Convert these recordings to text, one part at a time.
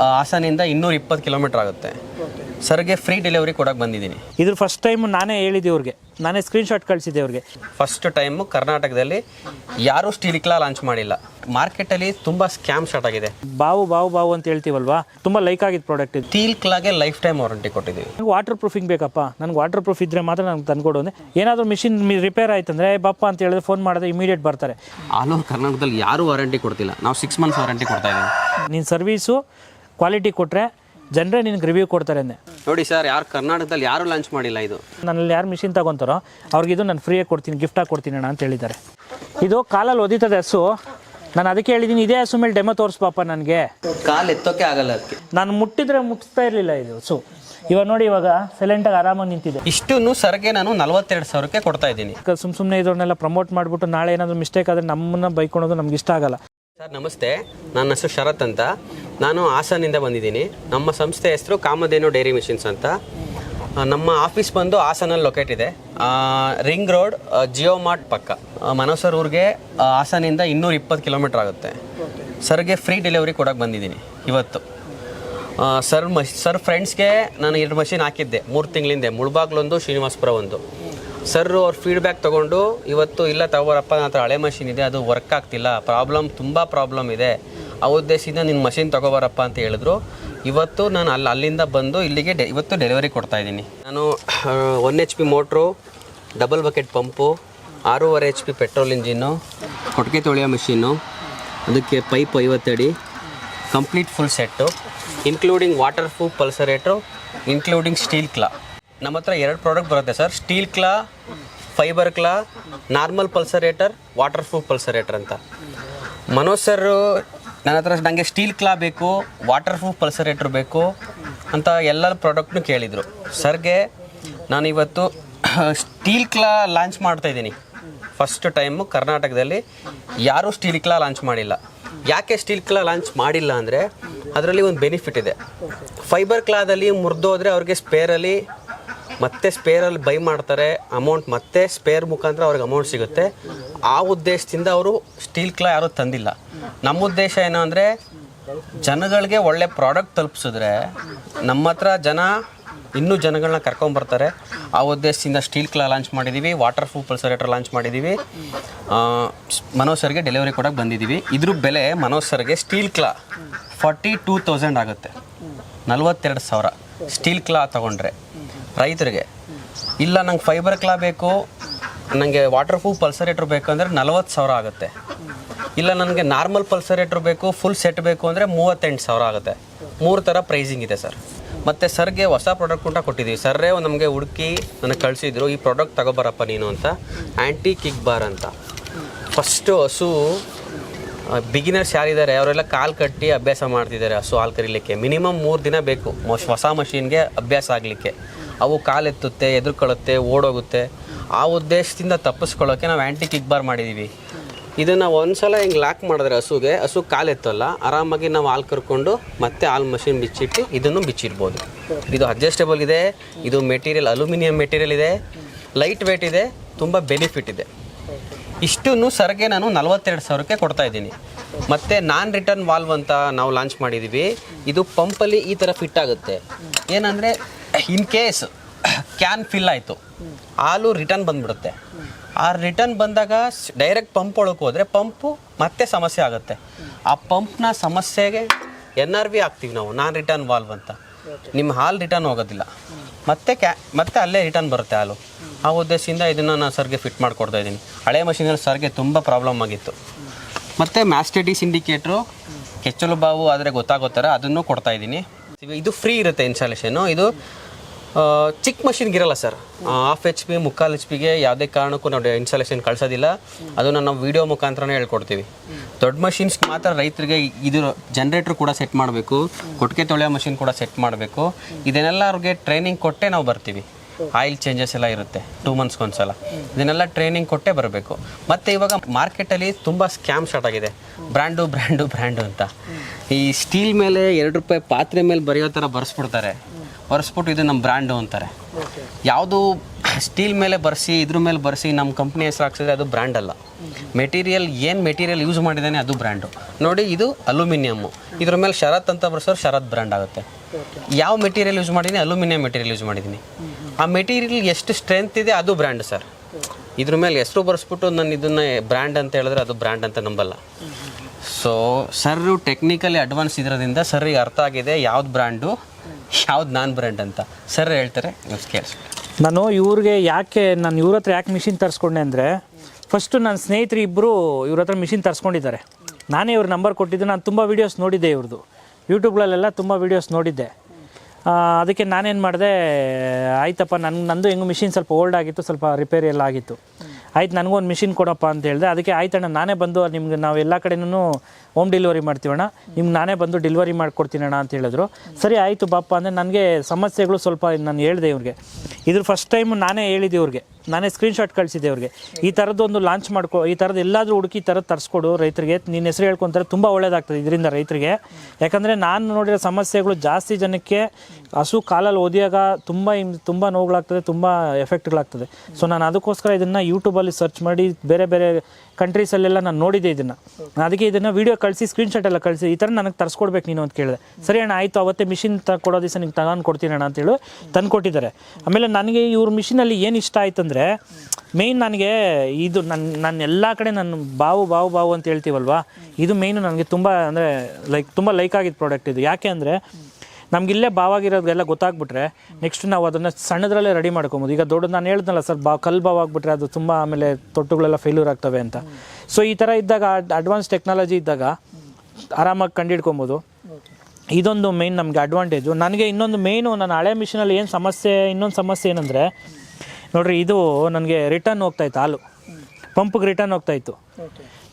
ಹಾಸನಿಂದ ಇನ್ನೂರ ಇಪ್ಪತ್ತು ಕಿಲೋಮೀಟರ್ ಆಗುತ್ತೆ. ಸರ್ಗೆ ಫ್ರೀ ಡೆಲಿವರಿ ಕೊಡಕ್ಕೆ ಬಂದಿದ್ದೀನಿ. ಇದ್ರ ಫಸ್ಟ್ ಟೈಮ್ ನಾನೇ ಹೇಳಿದ್ದೆ ಅವ್ರಿಗೆ ನಾನೇ ಸ್ಕ್ರೀನ್ಶಾಟ್ ಕಳಿಸಿದ್ದೆ ಅವ್ರಿಗೆ ಫಸ್ಟ್ ಟೈಮು ಕರ್ನಾಟಕದಲ್ಲಿ ಯಾರೂ ಸ್ಟೀಲ್ ಕ್ಲಾ ಲಾಂಚ್ ಮಾಡಿಲ್ಲ. ಮಾರ್ಕೆಟಲ್ಲಿ ತುಂಬ ಸ್ಕ್ಯಾಮ್ ಸ್ಟಾರ್ಟ್ ಆಗಿದೆ. ಬಾವು ಬಾವು ಬಾವು ಅಂತ ಹೇಳ್ತೀವಲ್ವಾ? ತುಂಬ ಲೈಕ್ ಆಗಿದ್ದು ಪ್ರಾಡಕ್ಟ್ ಇದು. ಸ್ಟೀಲ್ ಕ್ಲಾಗೆ ಲೈಫ್ ಟೈಮ್ ವಾರಂಟಿ ಕೊಟ್ಟಿದ್ದೀವಿ. ವಾಟರ್ ಪ್ರೂಫಿಂಗ್ ಬೇಕಪ್ಪ. ನನಗೆ ವಾಟರ್ ಪ್ರೂಫ್ ಇದ್ದರೆ ಮಾತ್ರ ನನಗೆ ತಂದ್ಕೊಡು ಅಂದರೆ ಏನಾದರೂ ಮಿಷಿನ್ ರಿಪೇರ್ ಆಯ್ತಂದ್ರೆ ಬಪ್ಪ ಅಂತ ಹೇಳಿದ್ರೆ ಫೋನ್ ಮಾಡಿದ್ರೆ ಇಮಿಡಿಯೇಟ್ ಬರ್ತಾರೆ. ಆಲ್ ಓವರ್ ಕರ್ನಾಟಕದಲ್ಲಿ ಯಾರೂ ವಾರಂಟಿ ಕೊಡ್ತಿಲ್ಲ. ನಾವು ಸಿಕ್ಸ್ ಮಂತ್ಸ್ ವಾರಂಟಿ ಕೊಡ್ತಾ ಇದ್ದೀವಿ. ನಿನ್ನ ಸರ್ವೀಸು ಕ್ವಾಲಿಟಿ ಕೊಟ್ಟರೆ ಜನರೇ ನಿನಗೆ ರಿವ್ಯೂ ಕೊಡ್ತಾರೆ ಅಂದೆ. ನೋಡಿ ಸರ್ ಯಾರು ಕರ್ನಾಟಕದಲ್ಲಿ ಯಾರು ಲಾಂಚ್ ಮಾಡಿಲ್ಲ ಇದು? ನನ್ನಲ್ಲಿ ಯಾರು ಮಿಷಿನ್ ತಗೊಂತಾರೋ ಅವ್ರಿಗೆ ಇದು ನಾನು ಫ್ರೀಯಾಗಿ ಕೊಡ್ತೀನಿ ಗಿಫ್ಟಾಗಿ ಕೊಡ್ತೀನಿ ಅಣ್ಣ ಅಂತ ಹೇಳಿದ್ದಾರೆ. ಇದು ಕಾಲಲ್ಲಿ ಒದಿತದೆ ಹಸು. ನಾನು ಅದಕ್ಕೆ ಹೇಳಿದ್ದೀನಿ ಇದೇ ಹಸು ಮೇಲೆ ಡೆಮೋ ತೋರಿಸ್ಪಾಪ ನನಗೆ. ಕಾಲು ಎತ್ತೋಕೆ ಆಗಲ್ಲ ಅದಕ್ಕೆ. ನಾನು ಮುಟ್ಟಿದ್ರೆ ಮುಟ್ಟಿಸ್ತಾ ಇರಲಿಲ್ಲ ಇದು ಹಸು. ಇವಾಗ ನೋಡಿ ಇವಾಗ ಸೈಲೆಂಟಾಗಿ ಆರಾಮಾಗಿ ನಿಂತಿದೆ. ಇಷ್ಟನ್ನು ಸರ್ಗೆ ನಾನು ನಲವತ್ತೆರಡು ಸಾವಿರಕ್ಕೆ ಕೊಡ್ತಾ ಇದ್ದೀನಿ. ಸುಮ್ಮ ಸುಮ್ಮನೆ ಇದ್ರನ್ನೆಲ್ಲ ಪ್ರಮೋಟ್ ಮಾಡಿಬಿಟ್ಟು ನಾಳೆ ಏನಾದರೂ ಮಿಸ್ಟೇಕ್ ಆದರೆ ನಮ್ಮನ್ನ ಬೈಕೊಳೋದು ನಮ್ಗೆ ಇಷ್ಟ ಆಗಲ್ಲ. ಸರ್, ನಮಸ್ತೆ. ನನ್ನ ಹೆಸರು ಶರತ್ ಅಂತ. ನಾನು ಹಾಸನಿಂದ ಬಂದಿದ್ದೀನಿ. ನಮ್ಮ ಸಂಸ್ಥೆ ಹೆಸರು ಕಾಮಧೇನು ಡೈರಿ ಮಿಷಿನ್ಸ್ ಅಂತ. ನಮ್ಮ ಆಫೀಸ್ ಬಂದು ಹಾಸನಲ್ಲಿ ಲೊಕೇಟ್ ಇದೆ. ರಿಂಗ್ ರೋಡ್ ಜಿಯೋ ಮಾರ್ಟ್ ಪಕ್ಕ. ಮನೋಸರ್ ಊರಿಗೆ ಹಾಸನಿಂದ ಇನ್ನೂರ ಇಪ್ಪತ್ತು ಕಿಲೋಮೀಟರ್ ಆಗುತ್ತೆ. ಸರ್ಗೆ ಫ್ರೀ ಡೆಲಿವರಿ ಕೊಡೋಕೆ ಬಂದಿದ್ದೀನಿ ಇವತ್ತು. ಸರ್ ಮಶ್ ಸರ್ ಫ್ರೆಂಡ್ಸ್ಗೆ ನಾನು ಎರಡು ಮಷಿನ್ ಹಾಕಿದ್ದೆ. ಮೂರು ತಿಂಗಳಿಂದೆ. ಮುಳ್ಬಾಗ್ಲೊಂದು, ಶ್ರೀನಿವಾಸಪುರ ಒಂದು. ಸರ್ ಅವ್ರ ಫೀಡ್ಬ್ಯಾಕ್ ತೊಗೊಂಡು, ಇವತ್ತು ಇಲ್ಲ ತಗೋರಪ್ಪ ನನ್ನ ಹತ್ರ ಹಳೆ ಮಷಿನ್ ಇದೆ, ಅದು ವರ್ಕ್ ಆಗ್ತಿಲ್ಲ ಪ್ರಾಬ್ಲಮ್ ತುಂಬ ಪ್ರಾಬ್ಲಮ್ ಇದೆ. ಆ ಉದ್ದೇಶದಿಂದ ನಿನ್ನ ಮಷಿನ್ ತಗೋಬಾರಪ್ಪ ಅಂತ ಹೇಳಿದ್ರು. ಇವತ್ತು ನಾನು ಅಲ್ಲಿ ಅಲ್ಲಿಂದ ಬಂದು ಇಲ್ಲಿಗೆ ಡೆ, ಇವತ್ತು ಡೆಲಿವರಿ ಕೊಡ್ತಾ ಇದ್ದೀನಿ. ನಾನು one H P motor double bucket pump ಆರೂವರೆ ಎಚ್ ಪಿ ಪೆಟ್ರೋಲ್ ಇಂಜಿನ್ನು ಕೊಟ್ಟಿಗೆ ತೊಳೆಯೋ ಮಿಷಿನ್ನು ಅದಕ್ಕೆ pipe ಐವತ್ತಡಿ complete full set including waterproof pulsator including steel claw ನಮ್ಮ ಹತ್ರ ಎರಡು ಪ್ರಾಡಕ್ಟ್ ಬರುತ್ತೆ sir steel claw fibre claw normal pulsator waterproof pulsator ಅಂತ. Manoj sir ನನ್ನ ಹತ್ರ ನನಗೆ ಸ್ಟೀಲ್ ಕ್ಲಾ ಬೇಕು ವಾಟರ್ ಪ್ರೂಫ್ ಪಲ್ಸರೇಟರ್ ಬೇಕು ಅಂತ ಎಲ್ಲ ಪ್ರಾಡಕ್ಟ್ನು ಕೇಳಿದರು. ಸರ್ಗೆ ನಾನು ಇವತ್ತು ಸ್ಟೀಲ್ ಕ್ಲಾ ಲಾಂಚ್ ಮಾಡ್ತಾ ಇದ್ದೀನಿ. ಫಸ್ಟ್ ಟೈಮು ಕರ್ನಾಟಕದಲ್ಲಿ ಯಾರೂ ಸ್ಟೀಲ್ ಕ್ಲಾ ಲಾಂಚ್ ಮಾಡಿಲ್ಲ. ಯಾಕೆ ಸ್ಟೀಲ್ ಕ್ಲಾ ಲಾಂಚ್ ಮಾಡಿಲ್ಲ ಅಂದರೆ, ಅದರಲ್ಲಿ ಒಂದು ಬೆನಿಫಿಟ್ ಇದೆ. ಫೈಬರ್ ಕ್ಲಾದಲ್ಲಿ ಮುರಿದೋದ್ರೆ ಅವ್ರಿಗೆ ಸ್ಪೇರಲ್ಲಿ ಮತ್ತೆ ಸ್ಪೇರಲ್ಲಿ ಬೈ ಮಾಡ್ತಾರೆ ಅಮೌಂಟ್ ಮತ್ತೆ ಸ್ಪೇರ್ ಮುಖಾಂತರ ಅವ್ರಿಗೆ ಅಮೌಂಟ್ ಸಿಗುತ್ತೆ. ಆ ಉದ್ದೇಶದಿಂದ ಅವರು ಸ್ಟೀಲ್ ಕ್ಲಾ ಯಾರೂ ತಂದಿಲ್ಲ. ನಮ್ಮ ಉದ್ದೇಶ ಏನು ಅಂದರೆ, ಜನಗಳಿಗೆ ಒಳ್ಳೆ ಪ್ರಾಡಕ್ಟ್ ತಲುಪಿಸಿದ್ರೆ ನಮ್ಮ ಹತ್ರ ಜನ, ಇನ್ನೂ ಜನಗಳನ್ನ ಕರ್ಕೊಂಬರ್ತಾರೆ. ಆ ಉದ್ದೇಶದಿಂದ ಸ್ಟೀಲ್ ಕ್ಲಾ ಲಾಂಚ್ ಮಾಡಿದ್ದೀವಿ ವಾಟರ್ ಪ್ರೂಫ್ ಪಲ್ಸರೇಟರ್ ಲಾಂಚ್ ಮಾಡಿದ್ದೀವಿ ಮನೋಜ್ ಸರ್ಗೆ ಡೆಲಿವರಿ ಕೊಡೋಕೆ ಬಂದಿದ್ದೀವಿ ಇದ್ರ ಬೆಲೆ ಮನೋಜ್ ಸರ್ಗೆ steel claw forty two thousand ಆಗುತ್ತೆ. ನಲ್ವತ್ತೆರಡು ಸಾವಿರ. ಸ್ಟೀಲ್ ಕ್ಲಾ ತೊಗೊಂಡ್ರೆ. ರೈತರಿಗೆ. ಇಲ್ಲ, ನಂಗೆ ಫೈಬರ್ ಕ್ಲಾ ಬೇಕು ನನಗೆ ವಾಟರ್ ಪ್ರೂಫ್ ಪಲ್ಸರೇಟ್ರ್ ಬೇಕು ಅಂದರೆ ನಲವತ್ತು ಸಾವಿರ ಆಗುತ್ತೆ. ಇಲ್ಲ ನನಗೆ ನಾರ್ಮಲ್ ಪಲ್ಸರೇಟ್ರ್ ಬೇಕು ಫುಲ್ ಸೆಟ್ ಬೇಕು ಅಂದರೆ ಮೂವತ್ತೆಂಟು ಸಾವಿರ ಆಗುತ್ತೆ. ಮೂರು ಥರ ಪ್ರೈಸಿಂಗ್ ಇದೆ ಸರ್ ಮತ್ತು ಸರ್ಗೆ ಹೊಸ ಪ್ರಾಡಕ್ಟ್ ಕೂಡ ಕೊಟ್ಟಿದ್ದೀವಿ. ಸರ್ರೇ ನಮಗೆ ಹುಡುಕಿ ನನಗೆ ಕಳಿಸಿದ್ರು, ಈ ಪ್ರಾಡಕ್ಟ್ ತಗೋಬರಪ್ಪ ನೀನು ಅಂತ. ಆ್ಯಂಟಿ ಕಿಕ್ ಬಾರ್ ಅಂತ. ಫಸ್ಟು ಹಸು ಬಿಗಿನರ್ಸ್ ಯಾರಿದ್ದಾರೆ, ಅವರೆಲ್ಲ ಕಾಲು ಕಟ್ಟಿ ಅಭ್ಯಾಸ ಮಾಡ್ತಿದ್ದಾರೆ ಹಸು ಹಾಲು ಕರಿಲಿಕ್ಕೆ. ಮಿನಿಮಮ್ ಮೂರು ದಿನ ಬೇಕು, ಹೊಸ ಮಷೀನ್ಗೆ ಅಭ್ಯಾಸ ಆಗಲಿಕ್ಕೆ. ಅವು ಕಾಲೆತ್ತುತ್ತೆ, ಎದುರ್ಕೊಳ್ಳುತ್ತೆ, ಓಡೋಗುತ್ತೆ. ಆ ಉದ್ದೇಶದಿಂದ ತಪ್ಪಿಸ್ಕೊಳ್ಳೋಕ್ಕೆ ನಾವು ಆ್ಯಂಟಿ ಕಿಕ್ ಬಾರ್ ಮಾಡಿದ್ದೀವಿ ಇದನ್ನು ಒಂದ್ಸಲ ಹಿಂಗೆ ಲಾಕ್ ಮಾಡಿದ್ರೆ ಹಸುಗೆ, ಹಸು ಕಾಲೆತ್ತಲ್ಲ, ಆರಾಮಾಗಿ ನಾವು ಹಾಲು ಕರ್ಕೊಂಡು ಮತ್ತೆ ಹಾಲು ಮಷಿನ್ ಬಿಚ್ಚಿಟ್ಟು ಇದನ್ನು ಬಿಚ್ಚಿರ್ಬೋದು ಇದು ಅಡ್ಜಸ್ಟೇಬಲ್ ಇದೆ, ಇದು ಮೆಟೀರಿಯಲ್ ಅಲ್ಯೂಮಿನಿಯಂ ಮೆಟೀರಿಯಲ್ ಇದೆ. ಲೈಟ್ ವೇಟ್ ಇದೆ, ತುಂಬ ಬೆನಿಫಿಟ್ ಇದೆ. ಇಷ್ಟನ್ನು ಸರ್ಗೆ ನಾನು ನಲವತ್ತೆರಡು ಸಾವಿರಕ್ಕೆ ಕೊಡ್ತಾ ಇದ್ದೀನಿ. ಮತ್ತು ನಾನ್ ರಿಟರ್ನ್ ವಾಲ್ವ್ ಅಂತ ನಾವು ಲಾಂಚ್ ಮಾಡಿದ್ದೀವಿ ಇದು ಪಂಪಲ್ಲಿ ಈ ಥರ ಫಿಟ್ ಆಗುತ್ತೆ. ಏನಂದರೆ ಇನ್ ಕೇಸ್ ಕ್ಯಾನ್ ಫಿಲ್ ಆಯಿತು. ಹಾಲು ರಿಟರ್ನ್ ಬಂದ್ಬಿಡುತ್ತೆ. ಆ ರಿಟರ್ನ್ ಬಂದಾಗ ಡೈರೆಕ್ಟ್ ಪಂಪ್ ಒಳಗೆ ಹೋದರೆ ಪಂಪು ಮತ್ತೆ ಸಮಸ್ಯೆ ಆಗುತ್ತೆ. ಆ ಪಂಪ್ನ ಸಮಸ್ಯೆಗೆ ಎನ್ ಆರ್ ವಿ ಹಾಕ್ತೀವಿ ನಾವು ನಾನ್ ರಿಟರ್ನ್ ವಾಲ್ವ್ ಅಂತ. ನಿಮ್ಮ ಹಾಲು ರಿಟರ್ನ್ ಹೋಗೋದಿಲ್ಲ. ಮತ್ತೆ ಕ್ಯಾ ಮತ್ತೆ ಅಲ್ಲೇ ರಿಟರ್ನ್ ಬರುತ್ತೆ ಹಾಲು. ಆ ಉದ್ದೇಶದಿಂದ ಇದನ್ನು ನಾನು ಸರ್ಗೆ ಫಿಟ್ ಮಾಡಿಕೊಡ್ತಾ ಇದ್ದೀನಿ. ಹಳೆ ಮಷೀನಲ್ಲಿ ಸರ್ಗೆ ತುಂಬ ಪ್ರಾಬ್ಲಮ್ ಆಗಿತ್ತು. ಮತ್ತು ಮ್ಯಾಸ್ಟೆಟಿಸ್ ಇಂಡಿಕೇಟ್ರು ಕೆಚ್ಚಲು ಬಾವು ಆದರೆ ಗೊತ್ತಾಗೋ ಥರ ಅದನ್ನು ಕೊಡ್ತಾ ಇದ್ದೀನಿ. ಇದು ಫ್ರೀ ಇರುತ್ತೆ ಇನ್ಸ್ಟಾಲೇಷನು ಇದು ಚಿಕ್ಕ ಮಷಿನ್ಗೆ ಇರಲ್ಲ ಸರ್ ಹಾಫ್ ಎಚ್ ಪಿ ಮುಕ್ಕಾಲು ಎಚ್ ಪಿಗೆ ಯಾವುದೇ ಕಾರಣಕ್ಕೂ ನಾವು ಇನ್ಸ್ಟಾಲೇಷನ್ ಕಳಿಸೋದಿಲ್ಲ. ಅದನ್ನು ನಾವು ವಿಡಿಯೋ ಮುಖಾಂತರನೇ ಹೇಳ್ಕೊಡ್ತೀವಿ. ದೊಡ್ಡ ಮಷಿನ್ಸ್ ಮಾತ್ರ ರೈತರಿಗೆ ಇದು ಜನ್ರೇಟ್ರ್ ಕೂಡ ಸೆಟ್ ಮಾಡಬೇಕು. ಕೊಟ್ಟಿಗೆ ತೊಳೆಯೋ ಮಷಿನ್ ಕೂಡ ಸೆಟ್ ಮಾಡಬೇಕು. ಇದನ್ನೆಲ್ಲ ಅವ್ರಿಗೆ ಟ್ರೈನಿಂಗ್ ಕೊಟ್ಟೆ ನಾವು ಬರ್ತೀವಿ. ಆಯಿಲ್ ಚೇಂಜಸ್ ಎಲ್ಲ ಇರುತ್ತೆ ಟೂ ಮಂತ್ಸ್ಗೆ ಒಂದ್ಸಲ. ಇದನ್ನೆಲ್ಲ ಟ್ರೈನಿಂಗ್ ಕೊಟ್ಟೇ ಬರಬೇಕು. ಮತ್ತು ಇವಾಗ ಮಾರ್ಕೆಟಲ್ಲಿ ತುಂಬ ಸ್ಕ್ಯಾಮ್ ಸ್ಟಾರ್ಟ್ ಆಗಿದೆ. ಬ್ರ್ಯಾಂಡು ಬ್ರ್ಯಾಂಡು ಬ್ರ್ಯಾಂಡು ಅಂತ. ಈ ಸ್ಟೀಲ್ ಮೇಲೆ ಎರಡು ರೂಪಾಯಿ ಪಾತ್ರೆ ಮೇಲೆ ಬರೆಯೋ ಥರ ಬರ್ಸ್ಬಿಡ್ತಾರೆ. ಬರ್ಸ್ಬಿಟ್ಟು ಇದು ನಮ್ಮ ಬ್ರ್ಯಾಂಡು ಅಂತಾರೆ. ಯಾವುದು ಸ್ಟೀಲ್ ಮೇಲೆ ಬರೆಸಿ ಇದ್ರ ಮೇಲೆ ಬರ್ಸಿ ನಮ್ಮ ಕಂಪ್ನಿ ಹೆಸರು ಹಾಕ್ಸಿದ್ರೆ ಅದು ಬ್ರ್ಯಾಂಡ್ ಅಲ್ಲ. ಮೆಟೀರಿಯಲ್ ಏನು ಮೆಟೀರಿಯಲ್ ಯೂಸ್ ಮಾಡಿದ್ದಾನೆ ಅದು ಬ್ರ್ಯಾಂಡು. ನೋಡಿ ಇದು ಅಲ್ಯೂಮಿನಿಯಮ್ಮು ಇದ್ರ ಮೇಲೆ ಶರತ್ ಅಂತ ಬರ್ಸೋರು ಶರತ್ ಬ್ರ್ಯಾಂಡ್ ಆಗುತ್ತೆ. ಯಾವ ಮೆಟೀರಿಯಲ್ ಯೂಸ್ ಮಾಡಿದ್ದೀನಿ? ಅಲ್ಯೂಮಿನಿಯಂ ಮೆಟೀರಿಯಲ್ ಯೂಸ್ ಮಾಡಿದ್ದೀನಿ. ಆ ಮೆಟೀರಿಯಲ್ ಎಷ್ಟು ಸ್ಟ್ರೆಂತ್ ಇದೆ ಅದು ಬ್ರ್ಯಾಂಡ್ ಸರ್ ಇದ್ರ ಮೇಲೆ ಹೆಸರು ಬರೆಸ್ಬಿಟ್ಟು ನಾನು ಇದನ್ನ ಬ್ರ್ಯಾಂಡ್ ಅಂತ ಹೇಳಿದ್ರೆ ಅದು ಬ್ರ್ಯಾಂಡ್ ಅಂತ ನಂಬಲ್ಲ. ಸೊ ಸರ್ ಟೆಕ್ನಿಕಲಿ ಅಡ್ವಾನ್ಸ್ ಇರೋದ್ರಿಂದ ಸರ್ಗೆ ಅರ್ಥ ಆಗಿದೆ ಯಾವ್ದು ಬ್ರ್ಯಾಂಡು ಯಾವ್ದು ನಾನ್ ಬ್ರ್ಯಾಂಡ್ ಅಂತ. ಸರ್ ಹೇಳ್ತಾರೆ ನಾನು ಇವ್ರಿಗೆ ಯಾಕೆ, ನಾನು ಇವ್ರ ಹತ್ರ ಯಾಕೆ ಮಿಷಿನ್ ತರಿಸ್ಕೊಂಡೆ ಅಂದರೆ ಫಸ್ಟು ನನ್ನ ಸ್ನೇಹಿತರು ಇಬ್ಬರು ಇವ್ರ ಹತ್ರ ಮಿಷಿನ್ ತರಿಸ್ಕೊಂಡಿದ್ದಾರೆ. ನಾನೇ ಇವ್ರ ನಂಬರ್ ಕೊಟ್ಟಿದ್ದು, ನಾನು ತುಂಬ ವೀಡಿಯೋಸ್ ನೋಡಿದ್ದೆ ಇವ್ರದ್ದು ಯೂಟ್ಯೂಬ್ಗಳಲ್ಲೆಲ್ಲ ತುಂಬ ವೀಡಿಯೋಸ್ ನೋಡಿದ್ದೆ. ಅದಕ್ಕೆ ನಾನೇನು ಮಾಡಿದೆ, ಆಯ್ತಪ್ಪ ನನ್ನ ನಂದು ಹೆಂಗೆ ಮಿಷಿನ್ ಸ್ವಲ್ಪ ಓಲ್ಡ್ ಆಗಿತ್ತು, ಸ್ವಲ್ಪ ರಿಪೇರಿ ಎಲ್ಲ ಆಗಿತ್ತು. ಆಯ್ತು ನನಗೊಂದು ಮಿಷಿನ್ ಕೊಡಪ್ಪ ಅಂತ ಹೇಳಿದೆ. ಅದಕ್ಕೆ ಆಯ್ತಣ್ಣ ನಾನೇ ಬಂದು ನಿಮ್ಗೆ ನಾವು ಎಲ್ಲ ಕಡೆನೂ ಹೋಮ್ ಡೆಲಿವರಿ ಮಾಡ್ತೀವಣ್ಣ ನಿಮ್ಗೆ ನಾನೇ ಬಂದು ಡೆಲಿವರಿ ಮಾಡ್ಕೊಡ್ತೀನಣ್ಣ ಅಂತ ಹೇಳಿದ್ರು. ಸರಿ, ಆಯಿತು ಬಾಪ್ಪ ಅಂದರೆ ನನಗೆ ಸಮಸ್ಯೆಗಳು ಸ್ವಲ್ಪ ನಾನು ಹೇಳಿದೆ ಇವ್ರಿಗೆ. ಇದ್ರ ಫಸ್ಟ್ ಟೈಮ್ ನಾನೇ ಹೇಳಿದ್ದೆ ಇವ್ರಿಗೆ. ನಾನೇ ಸ್ಕ್ರೀನ್ಶಾಟ್ ಕಳಿಸಿದೆ ಇವ್ರಿಗೆ. ಈ ಥರದ್ದೊಂದು ಲಾಂಚ್ ಮಾಡ್ಕೊ, ಈ ಥರದ್ದು ಎಲ್ಲಾದರೂ ಹುಡುಕಿ ಈ ಥರದ್ದು ತರಿಸ್ಕೊಡು ರೈತರಿಗೆ. ನಿನ್ನ ಹೆಸರು ಹೇಳ್ಕೊಂತಾರೆ ತುಂಬ ಒಳ್ಳೇದಾಗ್ತದೆ ಇದರಿಂದ ರೈತರಿಗೆ. ಯಾಕಂದರೆ ನಾನು ನೋಡಿರೋ ಸಮಸ್ಯೆಗಳು ಜಾಸ್ತಿ ಜನಕ್ಕೆ ಹಸು ಕಾಲಲ್ಲಿ ಓದಿಯಾಗ ತುಂಬ ತುಂಬ ನೋವುಗಳಾಗ್ತದೆ, ತುಂಬ ಎಫೆಕ್ಟ್ಗಳಾಗ್ತದೆ ಸೊ ನಾನು ಅದಕ್ಕೋಸ್ಕರ ಇದನ್ನು ಯೂಟ್ಯೂಬಲ್ಲಿ ಸರ್ಚ್ ಮಾಡಿ ಬೇರೆ ಬೇರೆ ಕಂಟ್ರೀಸಲ್ಲೆಲ್ಲ ನಾನು ನೋಡಿದ್ದೆ ಇದನ್ನು. ಅದಕ್ಕೆ ಇದನ್ನು ವೀಡಿಯೋ ಕಳಿಸಿ ಸ್ಕ್ರೀನ್ಶಾಟ್ ಎಲ್ಲ ಕಳಿಸಿ, ಈ ಥರ ನನಗೆ ತರಿಸ್ಕೊಡ್ಬೇಕು ನೀನು ಅಂತ ಕೇಳಿದೆ. ಸರಿ ಅಣ್ಣ, ಆಯಿತು, ಅವತ್ತೇ ಮಿಷಿನ್ ತ ಕೊಡೋ ದಿವಸ ನಿಂಗೆ ತಗೊಂಡು ಕೊಡ್ತೀನಿ ಅಣ್ಣ ಅಂತೇಳಿ ತಂದು ಕೊಟ್ಟಿದ್ದಾರೆ ಆಮೇಲೆ ನನಗೆ ಇವ್ರ ಮಿಷಿನಲ್ಲಿ ಏನು ಇಷ್ಟ ಆಯ್ತು ಅಂದರೆ ಮೇಯ್ನ್ ನನಗೆ ಇದು ನನ್ನ ನನ್ನ ಎಲ್ಲ ಕಡೆ ನನ್ನ ಬಾವು ಬಾವು ಬಾವು ಅಂತ ಹೇಳ್ತೀವಲ್ವಾ, ಇದು ಮೇಯ್ನು ನನಗೆ ತುಂಬ ಅಂದರೆ ಲೈಕ್ ತುಂಬ ಲೈಕ್ ಆಗಿದ್ದ ಪ್ರಾಡಕ್ಟ್ ಇದು. ಯಾಕೆ ಅಂದರೆ ನಮಗಿಲ್ಲೇ ಬಾವಾಗಿರೋದೆಲ್ಲ ಗೊತ್ತಾಗ್ಬಿಟ್ರೆ ನೆಕ್ಸ್ಟ್ ನಾವು ಅದನ್ನು ಸಣ್ಣದ್ರಲ್ಲೇ ರೆಡಿ ಮಾಡ್ಕೊಬೋದು. ಈಗ ದೊಡ್ಡ ನಾನು ಹೇಳ್ದಲ್ಲ ಸರ್ ಬಾ ಕಲ್ಲು ಬಾವ್ ಆಗಿಬಿಟ್ರೆ ಅದು ತುಂಬ ಆಮೇಲೆ ತೊಟ್ಟುಗಳೆಲ್ಲ ಫೇಲ್ಯೂರ್ ಆಗ್ತವೆ ಅಂತ. ಸೊ ಈ ಥರ ಇದ್ದಾಗ ಅಡ್ವಾನ್ಸ್ ಟೆಕ್ನಾಲಜಿ ಇದ್ದಾಗ ಆರಾಮಾಗಿ ಕಂಡಿಡ್ಕೊಬೋದು. ಇದೊಂದು ಮೇನ್ ನಮಗೆ ಅಡ್ವಾಂಟೇಜು ನನಗೆ ಇನ್ನೊಂದು ಮೇಯ್ನು ನನ್ನ ಹಳೆ ಮಿಷಿನಲ್ಲಿ ಏನು ಸಮಸ್ಯೆ ಇನ್ನೊಂದು ಸಮಸ್ಯೆ ಏನಂದರೆ ನೋಡಿರಿ ಇದು ನನಗೆ ರಿಟರ್ನ್ ಹೋಗ್ತಾಯಿತ್ತು ಹಾಲು. ಪಂಪ್ಗೆ ರಿಟರ್ನ್ ಹೋಗ್ತಾಯಿತ್ತು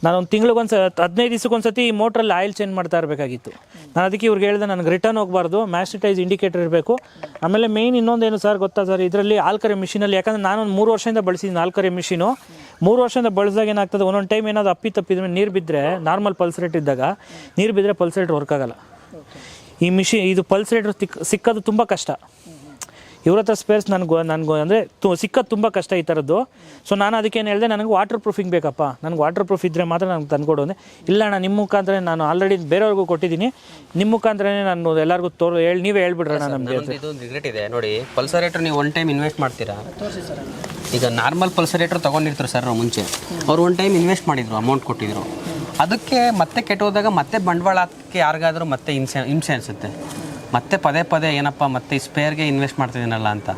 ನಾನು ಒಂದು ತಿಂಗಳಿಗೊಂದು ಹದಿನೈದು ದಿವಸಕ್ಕೊಂದ್ಸತಿ ಈ ಮೋಟ್ರಲ್ಲಿ ಆಯಿಲ್ ಚೇಂಜ್ ಮಾಡ್ತಾ ಇರಬೇಕಾಗಿತ್ತು. ನಾನು ಅದಕ್ಕೆ ಇವ್ರಿಗೆ ಹೇಳಿದೆ, ನನಗೆ ರಿಟರ್ನ್ ಹೋಗಬಾರ್ದು ಮ್ಯಾಸ್ಟಿಟೈಸ್ ಇಂಡಿಕೇಟರ್ ಇರಬೇಕು. ಆಮೇಲೆ ಮೇಯ್ನ್ ಇನ್ನೊಂದೇನು ಸರ್ ಗೊತ್ತಾ ಸರ್, ಇದರಲ್ಲಿ ಆಲ್ಕರೆ ಮಿಷಿನಲ್ಲಿ ಯಾಕಂದ್ರೆ ನಾನು ಒಂದು ಮೂರು ವರ್ಷದಿಂದ ಬಳಸಿದ್ದೀನಿ ಆಲ್ಕರೆ ಮಿಷಿನು ಮೂರು ವರ್ಷದಿಂದ ಬಳಸಿದಾಗ ಏನಾಗ್ತದೆ, ಒಂದೊಂದು ಟೈಮ್ ಏನಾದ್ರು ಅಪ್ಪಿ ತಪ್ಪಿದ್ರೆ ನೀರು ಬಿದ್ದರೆ ನಾರ್ಮಲ್ ಪಲ್ಸ್ ರೇಟ್ ಇದ್ದಾಗ, ನೀರು ಬಿದ್ದರೆ ಪಲ್ಸ್ ರೇಟ್ ವರ್ಕ್ ಆಗೋಲ್ಲ. ಈ ಮಿಷಿ ಇದು ಪಲ್ಸ್ ರೇಟ್ ಸಿಕ್ ಸಿಕ್ಕೋದು ತುಂಬ ಕಷ್ಟ. ಇವ್ರ ಹತ್ರ ಸ್ಪೇರ್ಸ್ ನನಗೆ ನನಗೂ ಅಂದರೆ ತು ಸಿಕ್ಕೋದು ತುಂಬ ಕಷ್ಟ ಈ ಥರದ್ದು ಸೊ ನಾನು ಅದಕ್ಕೆ ಏನು ಹೇಳಿದೆ ನನಗೆ ವಾಟರ್ ಪ್ರೂಫಿಂಗ್ ಬೇಕಪ್ಪ. ನನಗೆ ವಾಟರ್ ಪ್ರೂಫ್ ಇದ್ದರೆ ಮಾತ್ರ ನನಗೆ ತಂದುಕೊಡು ಅಂದರೆ ಇಲ್ಲ ಅಣ್ಣ ನಿಮ್ಮ ಮುಖಾಂತರ ನಾನು ಆಲ್ರೆಡಿ ಬೇರೆಯವ್ರಿಗೂ ಕೊಟ್ಟಿದ್ದೀನಿ. ನಿಮ್ಮ ಮುಖಾಂತರನೇ ನಾನು ಎಲ್ಲರಿಗೂ ತೋರು ಹೇಳಿ ನೀವೇ ಹೇಳ್ಬಿಡ್ರಣ್ಣ ನಮಗೆ ರಿಗ್ರೆಟ್ ಇದೆ. ನೋಡಿ ಪಲ್ಸರೇಟರ್ ನೀವು ಒನ್ ಟೈಮ್ ಇನ್ವೆಸ್ಟ್ ಮಾಡ್ತೀರಾ? ಈಗ ನಾರ್ಮಲ್ ಪಲ್ಸರೇಟರ್ ತೊಗೊಂಡಿರ್ತಾರೆ ಸರ್ ನಾವು ಮುಂಚೆ. ಅವ್ರು ಒನ್ ಟೈಮ್ ಇನ್ವೆಸ್ಟ್ ಮಾಡಿದ್ರು ಅಮೌಂಟ್ ಕೊಟ್ಟಿದ್ರು. ಅದಕ್ಕೆ ಮತ್ತೆ ಕೆಟ್ಟೋದಾಗ ಮತ್ತೆ ಬಂಡವಾಳ ಹಾಕಕ್ಕೆ ಯಾರಿಗಾದ್ರೂ ಮತ್ತೆ ಹಿಂಸೆ ಹಿಂಸೆ ಅನಿಸುತ್ತೆ. ಮತ್ತೆ ಪದೇ ಪದೇ ಏನಪ್ಪ, ಮತ್ತೆ ಸ್ಪೇರ್ಗೆ ಇನ್ವೆಸ್ಟ್ ಮಾಡ್ತಿದ್ದೀನಲ್ಲ ಅಂತ.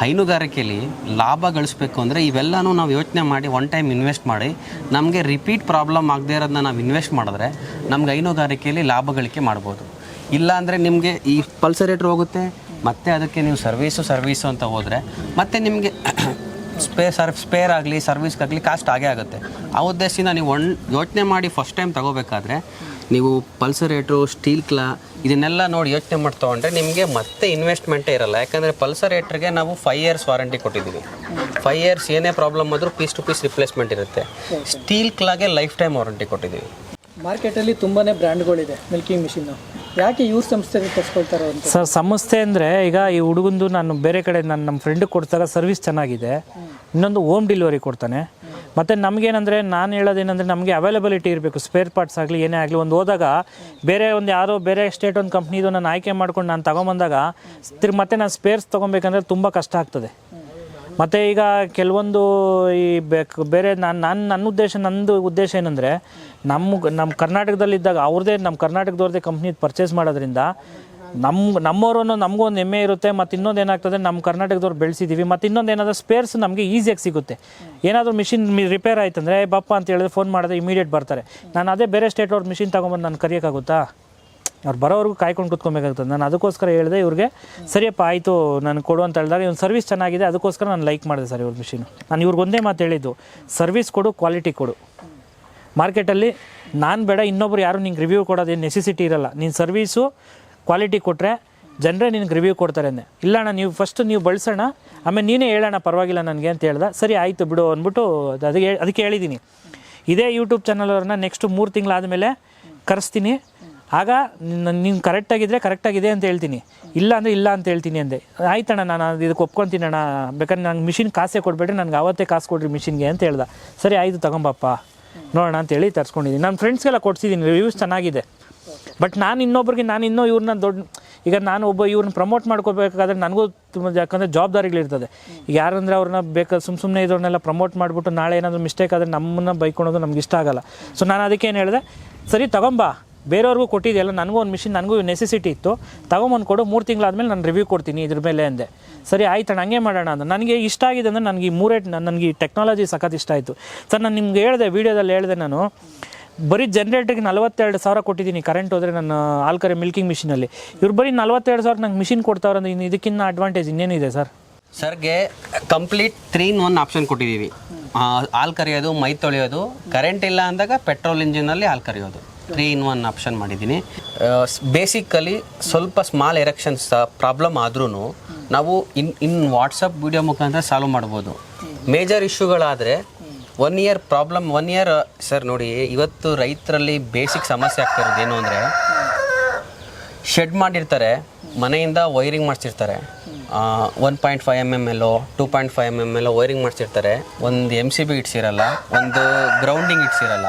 ಹೈನುಗಾರಿಕೆಯಲ್ಲಿ ಲಾಭ ಗಳಿಸ್ಬೇಕು ಅಂದರೆ ಇವೆಲ್ಲನೂ ನಾವು ಯೋಚನೆ ಮಾಡಿ ಒನ್ ಟೈಮ್ ಇನ್ವೆಸ್ಟ್ ಮಾಡಿ, ನಮಗೆ ರಿಪೀಟ್ ಪ್ರಾಬ್ಲಮ್ ಆಗದೇ ಇರೋದನ್ನ ನಾವು ಇನ್ವೆಸ್ಟ್ ಮಾಡಿದ್ರೆ ನಮ್ಗೆ ಹೈನುಗಾರಿಕೆಯಲ್ಲಿ ಲಾಭ ಗಳಿಕೆ ಮಾಡ್ಬೋದು. ಇಲ್ಲ ಅಂದರೆ ನಿಮಗೆ ಈ ಪಲ್ಸರೇಟ್ರ್ ಹೋಗುತ್ತೆ, ಮತ್ತೆ ಅದಕ್ಕೆ ನೀವು ಸರ್ವೀಸು ಸರ್ವೀಸು ಅಂತ ಹೋದರೆ ಮತ್ತೆ ನಿಮಗೆ ಸ್ಪೇ ಸರ್ ಸ್ಪೇರ್ ಆಗಲಿ ಸರ್ವಿಸ್ಗಾಗಲಿ ಕಾಸ್ಟ್ ಆಗೇ ಆಗುತ್ತೆ. ಆ ಉದ್ದೇಶದಿಂದ ನೀವು ಒನ್ ಯೋಚನೆ ಮಾಡಿ ಫಸ್ಟ್ ಟೈಮ್ ತಗೋಬೇಕಾದ್ರೆ ನೀವು ಪಲ್ಸರೇಟ್ರು ಸ್ಟೀಲ್ ಕ್ಲಾ ಇದನ್ನೆಲ್ಲ ನೋಡಿ ಯೋಚನೆ ಮಾಡಿ ತೊಗೊಂಡ್ರೆ ನಿಮಗೆ ಮತ್ತೆ ಇನ್ವೆಸ್ಟ್ಮೆಂಟೇ ಇರಲ್ಲ. ಯಾಕಂದರೆ ಪಲ್ಸರೇಟ್ರಿಗೆ ನಾವು ಫೈವ್ ಇಯರ್ಸ್ ವಾರಂಟಿ ಕೊಟ್ಟಿದ್ದೀವಿ. ಫೈವ್ ಇಯರ್ಸ್ ಏನೇ ಪ್ರಾಬ್ಲಮ್ ಆದರೂ ಪೀಸ್ ಟು ಪೀಸ್ ರಿಪ್ಲೇಸ್ಮೆಂಟ್ ಇರುತ್ತೆ. ಸ್ಟೀಲ್ ಕ್ಲಾಗೆ ಲೈಫ್ ಟೈಮ್ ವಾರಂಟಿ ಕೊಟ್ಟಿದ್ದೀವಿ. ಮಾರ್ಕೆಟಲ್ಲಿ ತುಂಬಾ ಬ್ರ್ಯಾಂಡ್ಗಳಿದೆ ಮಿಲ್ಕಿಂಗ್ ಮಿಷಿನ್ ಯಾಕೆ ಇವ್ರ ಸಂಸ್ಥೆಗೆ ತರಿಸ್ಕೊಳ್ತಾರೆ ಅಂತ? ಸರ್ ಸಂಸ್ಥೆ ಅಂದರೆ ಈಗ ಈ ಹುಡುಗಂದು ನಾನು ಬೇರೆ ಕಡೆ ನಾನು ನಮ್ಮ ಫ್ರೆಂಡಿಗೆ ಕೊಡ್ತಾರೆ ಸರ್ವಿಸ್ ಚೆನ್ನಾಗಿದೆ. ಇನ್ನೊಂದು ಹೋಮ್ ಡೆಲಿವರಿ ಕೊಡ್ತಾನೆ. ಮತ್ತು ನಮಗೇನಂದರೆ, ನಾನು ಹೇಳೋದೇನೆಂದರೆ ನಮಗೆ ಅವೈಲಬಿಲಿಟಿ ಇರಬೇಕು. ಸ್ಪೇರ್ ಪಾರ್ಟ್ಸ್ ಆಗಲಿ, ಏನೇ ಆಗಲಿ, ಒಂದು ಹೋದಾಗ ಬೇರೆ ಒಂದು ಯಾರೋ ಬೇರೆ ಸ್ಟೇಟ್ ಒಂದು ಕಂಪ್ನಿದು ನಾನು ಆಯ್ಕೆ ಮಾಡ್ಕೊಂಡು ನಾನು ತಗೊಂಬಂದಾಗ ತಿರ್ಗಿ ಮತ್ತೆ ನಾನು ಸ್ಪೇರ್ಸ್ ತೊಗೊಬೇಕಂದ್ರೆ ತುಂಬ ಕಷ್ಟ ಆಗ್ತದೆ. ಮತ್ತು ಈಗ ಕೆಲವೊಂದು ಈ ಬೇಕು, ಬೇರೆ ನಾನು ನಾನು ನನ್ನ ಉದ್ದೇಶ, ನಂದು ಉದ್ದೇಶ ಏನಂದರೆ ನಮ್ಮ ನಮ್ಮ ಕರ್ನಾಟಕದಲ್ಲಿದ್ದಾಗ ಅವ್ರದ್ದೇ ನಮ್ಮ ಕರ್ನಾಟಕದವ್ರದ್ದೇ ಕಂಪ್ನಿ ಪರ್ಚೇಸ್ ಮಾಡೋದ್ರಿಂದ ನಮ್ಮ ನಮ್ಮವರು ಅನ್ನೋ ನಮಗೂ ಒಂದು ಹೆಮ್ಮೆ ಇರುತ್ತೆ, ಮತ್ತು ಇನ್ನೊಂದು ಏನಾಗ್ತದೆ ನಮ್ಮ ಕರ್ನಾಟಕದವ್ರು ಬೆಳೆಸಿದ್ದೀವಿ ಮತ್ತು ಇನ್ನೊಂದು ಏನಾದರೂ ಸ್ಪೇರ್ಸ್ ನಮಗೆ ಈಸಿಯಾಗಿ ಸಿಗುತ್ತೆ. ಏನಾದರೂ ಮಿಷಿನ್ ರಿಪೇರ್ ಆಯ್ತಂದರೆ, ಬಪ್ಪ ಅಂತ ಹೇಳಿದ್ರೆ ಫೋನ್ ಮಾಡಿದ್ರೆ ಇಮಿಡಿಯೇಟ್ ಬರ್ತಾರೆ. ನಾನು ಅದೇ ಬೇರೆ ಸ್ಟೇಟ್ ಅವ್ರ ಮಿಷಿನ್ ತೊಗೊಂಬಂದು ನಾನು ಕರಿಯೋಕ್ಕಾಗುತ್ತಾ? ಅವ್ರು ಬರೋವರೆಗೂ ಕಾಯ್ಕೊಂಡು ಕೂತ್ಕೊಬೇಕಾಗ್ತದೆ. ನಾನು ಅದಕ್ಕೋಸ್ಕರ ಹೇಳಿದೆ ಇವ್ರಿಗೆ, ಸರಿಯಪ್ಪ, ಆಯಿತು, ನಾನು ಕೊಡು ಅಂತ ಹೇಳಿದಾಗ, ಇವ್ನ ಸರ್ವಿಸ್ ಚೆನ್ನಾಗಿದೆ, ಅದಕ್ಕೋಸ್ಕರ ನಾನು ಲೈಕ್ ಮಾಡಿದೆ ಸರ್ ಇವ್ರ ಮಿಷಿನು ನಾನು ಇವ್ರಿಗೆ ಒಂದೇ ಮಾತು ಹೇಳಿದ್ದು ಸರ್ವಿಸ್ ಕೊಡು ಕ್ವಾಲಿಟಿ ಕೊಡು. ಮಾರ್ಕೆಟಲ್ಲಿ ನಾನು ಬೇಡ, ಇನ್ನೊಬ್ರು ಯಾರು ನಿಂಗೆ ರಿವ್ಯೂ ಕೊಡೋದೇನು ನೆಸೆಸಿಟಿ ಇರಲ್ಲ. ನಿನ್ನ ಸರ್ವೀಸು ಕ್ವಾಲಿಟಿ ಕೊಟ್ಟರೆ ಜನರೇ ನಿನಗೆ ರಿವ್ಯೂ ಕೊಡ್ತಾರೆ ಅಂದೆ. ಇಲ್ಲ ಅಣ್ಣ, ನೀವು ಫಸ್ಟ್ ನೀವು ಬಳಸೋಣ, ಆಮೇಲೆ ನೀನೇ ಹೇಳೋಣ ಪರವಾಗಿಲ್ಲ ನನಗೆ ಅಂತ ಹೇಳ್ದೆ. ಸರಿ, ಆಯಿತು ಬಿಡು ಅಂದ್ಬಿಟ್ಟು ಅದು- ಅದಕ್ಕೆ ಅದಕ್ಕೆ ಹೇಳಿದ್ದೀನಿ ಇದೇ ಯೂಟ್ಯೂಬ್ ಚಾನಲವ್ರನ್ನ ನೆಕ್ಸ್ಟ್ ಮೂರು ತಿಂಗಳಾದಮೇಲೆ ಕರೆಸ್ತೀನಿ. ಆಗ ನೀನು ಕರೆಕ್ಟಾಗಿದ್ದರೆ ಕರೆಕ್ಟಾಗಿದೆ ಅಂತ ಹೇಳ್ತೀನಿ. ಇಲ್ಲ ಅಂದರೆ ಇಲ್ಲ ಅಂತ ಹೇಳ್ತೀನಿ ಅಂದೆ. ಆಯ್ತಣ್ಣ, ನಾನು ಇದಕ್ಕೆ ಒಪ್ಕೊತೀನಿ ಅಣ್ಣ. ಬೇಕಾದ್ರೆ ನಂಗೆ ಮಿಷಿನ್ ಕಾಸೇ ಕೊಡಬೇಡ್ರಿ ನನಗೆ ಅವತ್ತೇ ಕಾಸು ಕೊಡ್ರಿ ಮಿಷಿನ್ಗೆ ಅಂತ ಹೇಳ್ದೆ. ಸರಿ, ಆಯಿತು ತಗೊಂಬಪ್ಪ. ನೋಡೋಣ ಅಂತೇಳಿ ತರಿಸ್ಕೊಂಡಿದ್ದೀನಿ ನನ್ನ ಫ್ರೆಂಡ್ಸ್ಗೆಲ್ಲ ಕೊಡ್ಸಿದ್ದೀನಿ ರಿವ್ಯೂಸ್ ಚೆನ್ನಾಗಿದೆ. ಬಟ್ ನಾನು ಇನ್ನೊಬ್ರಿಗೆ, ನಾನು ಇನ್ನೂ ಇವ್ರನ್ನ ದೊಡ್ಡ ಈಗ ನಾನು ಒಬ್ಬ ಇವ್ರನ್ನ ಪ್ರಮೋಟ್ ಮಾಡ್ಕೋಬೇಕಾದ್ರೆ ನನಗೂ ತುಂಬ ಯಾಕಂದರೆ ಜವಾಬ್ದಾರಿಗಳಿರ್ತದೆ. ಈಗ ಯಾರಂದರೆ ಅವ್ರನ್ನ ಬೇಕಾದ ಸುಮ್ಮ ಸುಮ್ಮನೆ ಇದ್ರನ್ನೆಲ್ಲ ಪ್ರಮೋಟ್ ಮಾಡಿಬಿಟ್ಟು ನಾಳೆ ಏನಾದರೂ ಮಿಸ್ಟೇಕ್ ಆದರೆ ನಮ್ಮನ್ನ ಬೈಕೊಳೋದು ನಮ್ಗೆ ಇಷ್ಟ ಆಗಲ್ಲ. ಸೊ ನಾನು ಅದಕ್ಕೆ ಏನು ಹೇಳಿದೆ, ಸರಿ ತಗೊಂಬಾ, ಬೇರೆಯವ್ರಿಗೂ ಕೊಟ್ಟಿದೆಯಲ್ಲ, ನನಗೂ ಒಂದು ಮಿಷಿನ್ ನನಗೂ ನೆಸೆಸಿಟಿ ಇತ್ತು, ತಗೊಂಬಂದು ಕೊಡು, ಮೂರು ತಿಂಗಳಾದ್ಮೇಲೆ ನಾನು ರಿವ್ಯೂ ಕೊಡ್ತೀನಿ ಇದ್ರ ಮೇಲೆ ಅಂದೆ. ಸರಿ ಆಯ್ತಣ್ಣ ಹಂಗೆ ಮಾಡೋಣ ಅಂತ ನನಗೆ ಇಷ್ಟ ಆಗಿದೆ ಅಂದರೆ ನನಗೆ ಈ ಮೂರೇ ನನಗೆ ಈ ಟೆಕ್ನಾಲಜಿ ಸಖತ್ ಇಷ್ಟ ಆಯಿತು. ಸರ್, ನಾನು ನಿಮ್ಗೆ ಹೇಳಿದೆ, ವೀಡಿಯೋದಲ್ಲಿ ಹೇಳಿದೆ ನಾನು ಬರೀ ಜನ್ರೇಟರ್ಗೆ ನಲವತ್ತೆರಡು ಸಾವಿರ ಕೊಟ್ಟಿದ್ದೀನಿ. ಕರೆಂಟ್ ಹೋದರೆ ನನ್ನ ಆಲ್ಕರೆ ಮಿಲ್ಕಿಂಗ್ ಮಿಷಿನಲ್ಲಿ ಇವ್ರು ಬರೀ ನಲವತ್ತೆರಡು ಸಾವಿರ ನಂಗೆ ಮಿಷಿನ್ ಕೊಡ್ತಾವ್ರೆ ಅಂದ್ರೆ ಇನ್ನು ಇದಕ್ಕಿಂತ ಅಡ್ವಾಂಟೇಜ್ ಇನ್ನೇನಿದೆ ಸರ್? ಸರ್ಗೆ complete three in one option ಕೊಟ್ಟಿದ್ದೀವಿ. ಹಾಲು ಕರೆಯೋದು, ಮೈ ತೊಳೆಯೋದು ಕರೆಂಟ್ ಇಲ್ಲ ಅಂದಾಗ ಪೆಟ್ರೋಲ್ ಇಂಜಿನಲ್ಲಿ ಹಾಲು ಕರೆಯೋದು. ತ್ರೀ ಇನ್ ಒನ್ ಆಪ್ಷನ್ ಮಾಡಿದ್ದೀನಿ. ಬೇಸಿಕಲಿ ಸ್ವಲ್ಪ ಸ್ಮಾಲ್ ಎರೆಕ್ಷನ್ಸ್ ಪ್ರಾಬ್ಲಮ್ ಆದ್ರೂ ನಾವು ಇನ್ ಇನ್ ವಾಟ್ಸಪ್ ವಿಡಿಯೋ ಮುಖಾಂತರ ಸಾಲ್ವ್ ಮಾಡ್ಬೋದು. Major ಇಶ್ಯೂಗಳಾದರೆ one year problem one year sir ನೋಡಿ, ಇವತ್ತು ರೈತರಲ್ಲಿ ಬೇಸಿಕ್ ಸಮಸ್ಯೆ ಆಗ್ತಿರೋದು ಏನು ಅಂದರೆ ಶೆಡ್ ಮಾಡಿರ್ತಾರೆ, ಮನೆಯಿಂದ ವೈರಿಂಗ್ ಮಾಡಿಸಿರ್ತಾರೆ. ಒನ್ ಪಾಯಿಂಟ್ ಫೈವ್ ಎಂ ಎಂ ಎಲ್ಲೋ ಟೂ ಪಾಯಿಂಟ್ ಫೈವ್ ಎಂ ಎಂ ಎಲ್ಲೋ ವೈರಿಂಗ್ ಮಾಡಿಸಿರ್ತಾರೆ. ಒಂದು ಎಂ ಸಿ ಬಿ ಇಟ್ಸಿರಲ್ಲ ಒಂದು ಗ್ರೌಂಡಿಂಗ್ ಇಟ್ಸಿರಲ್ಲ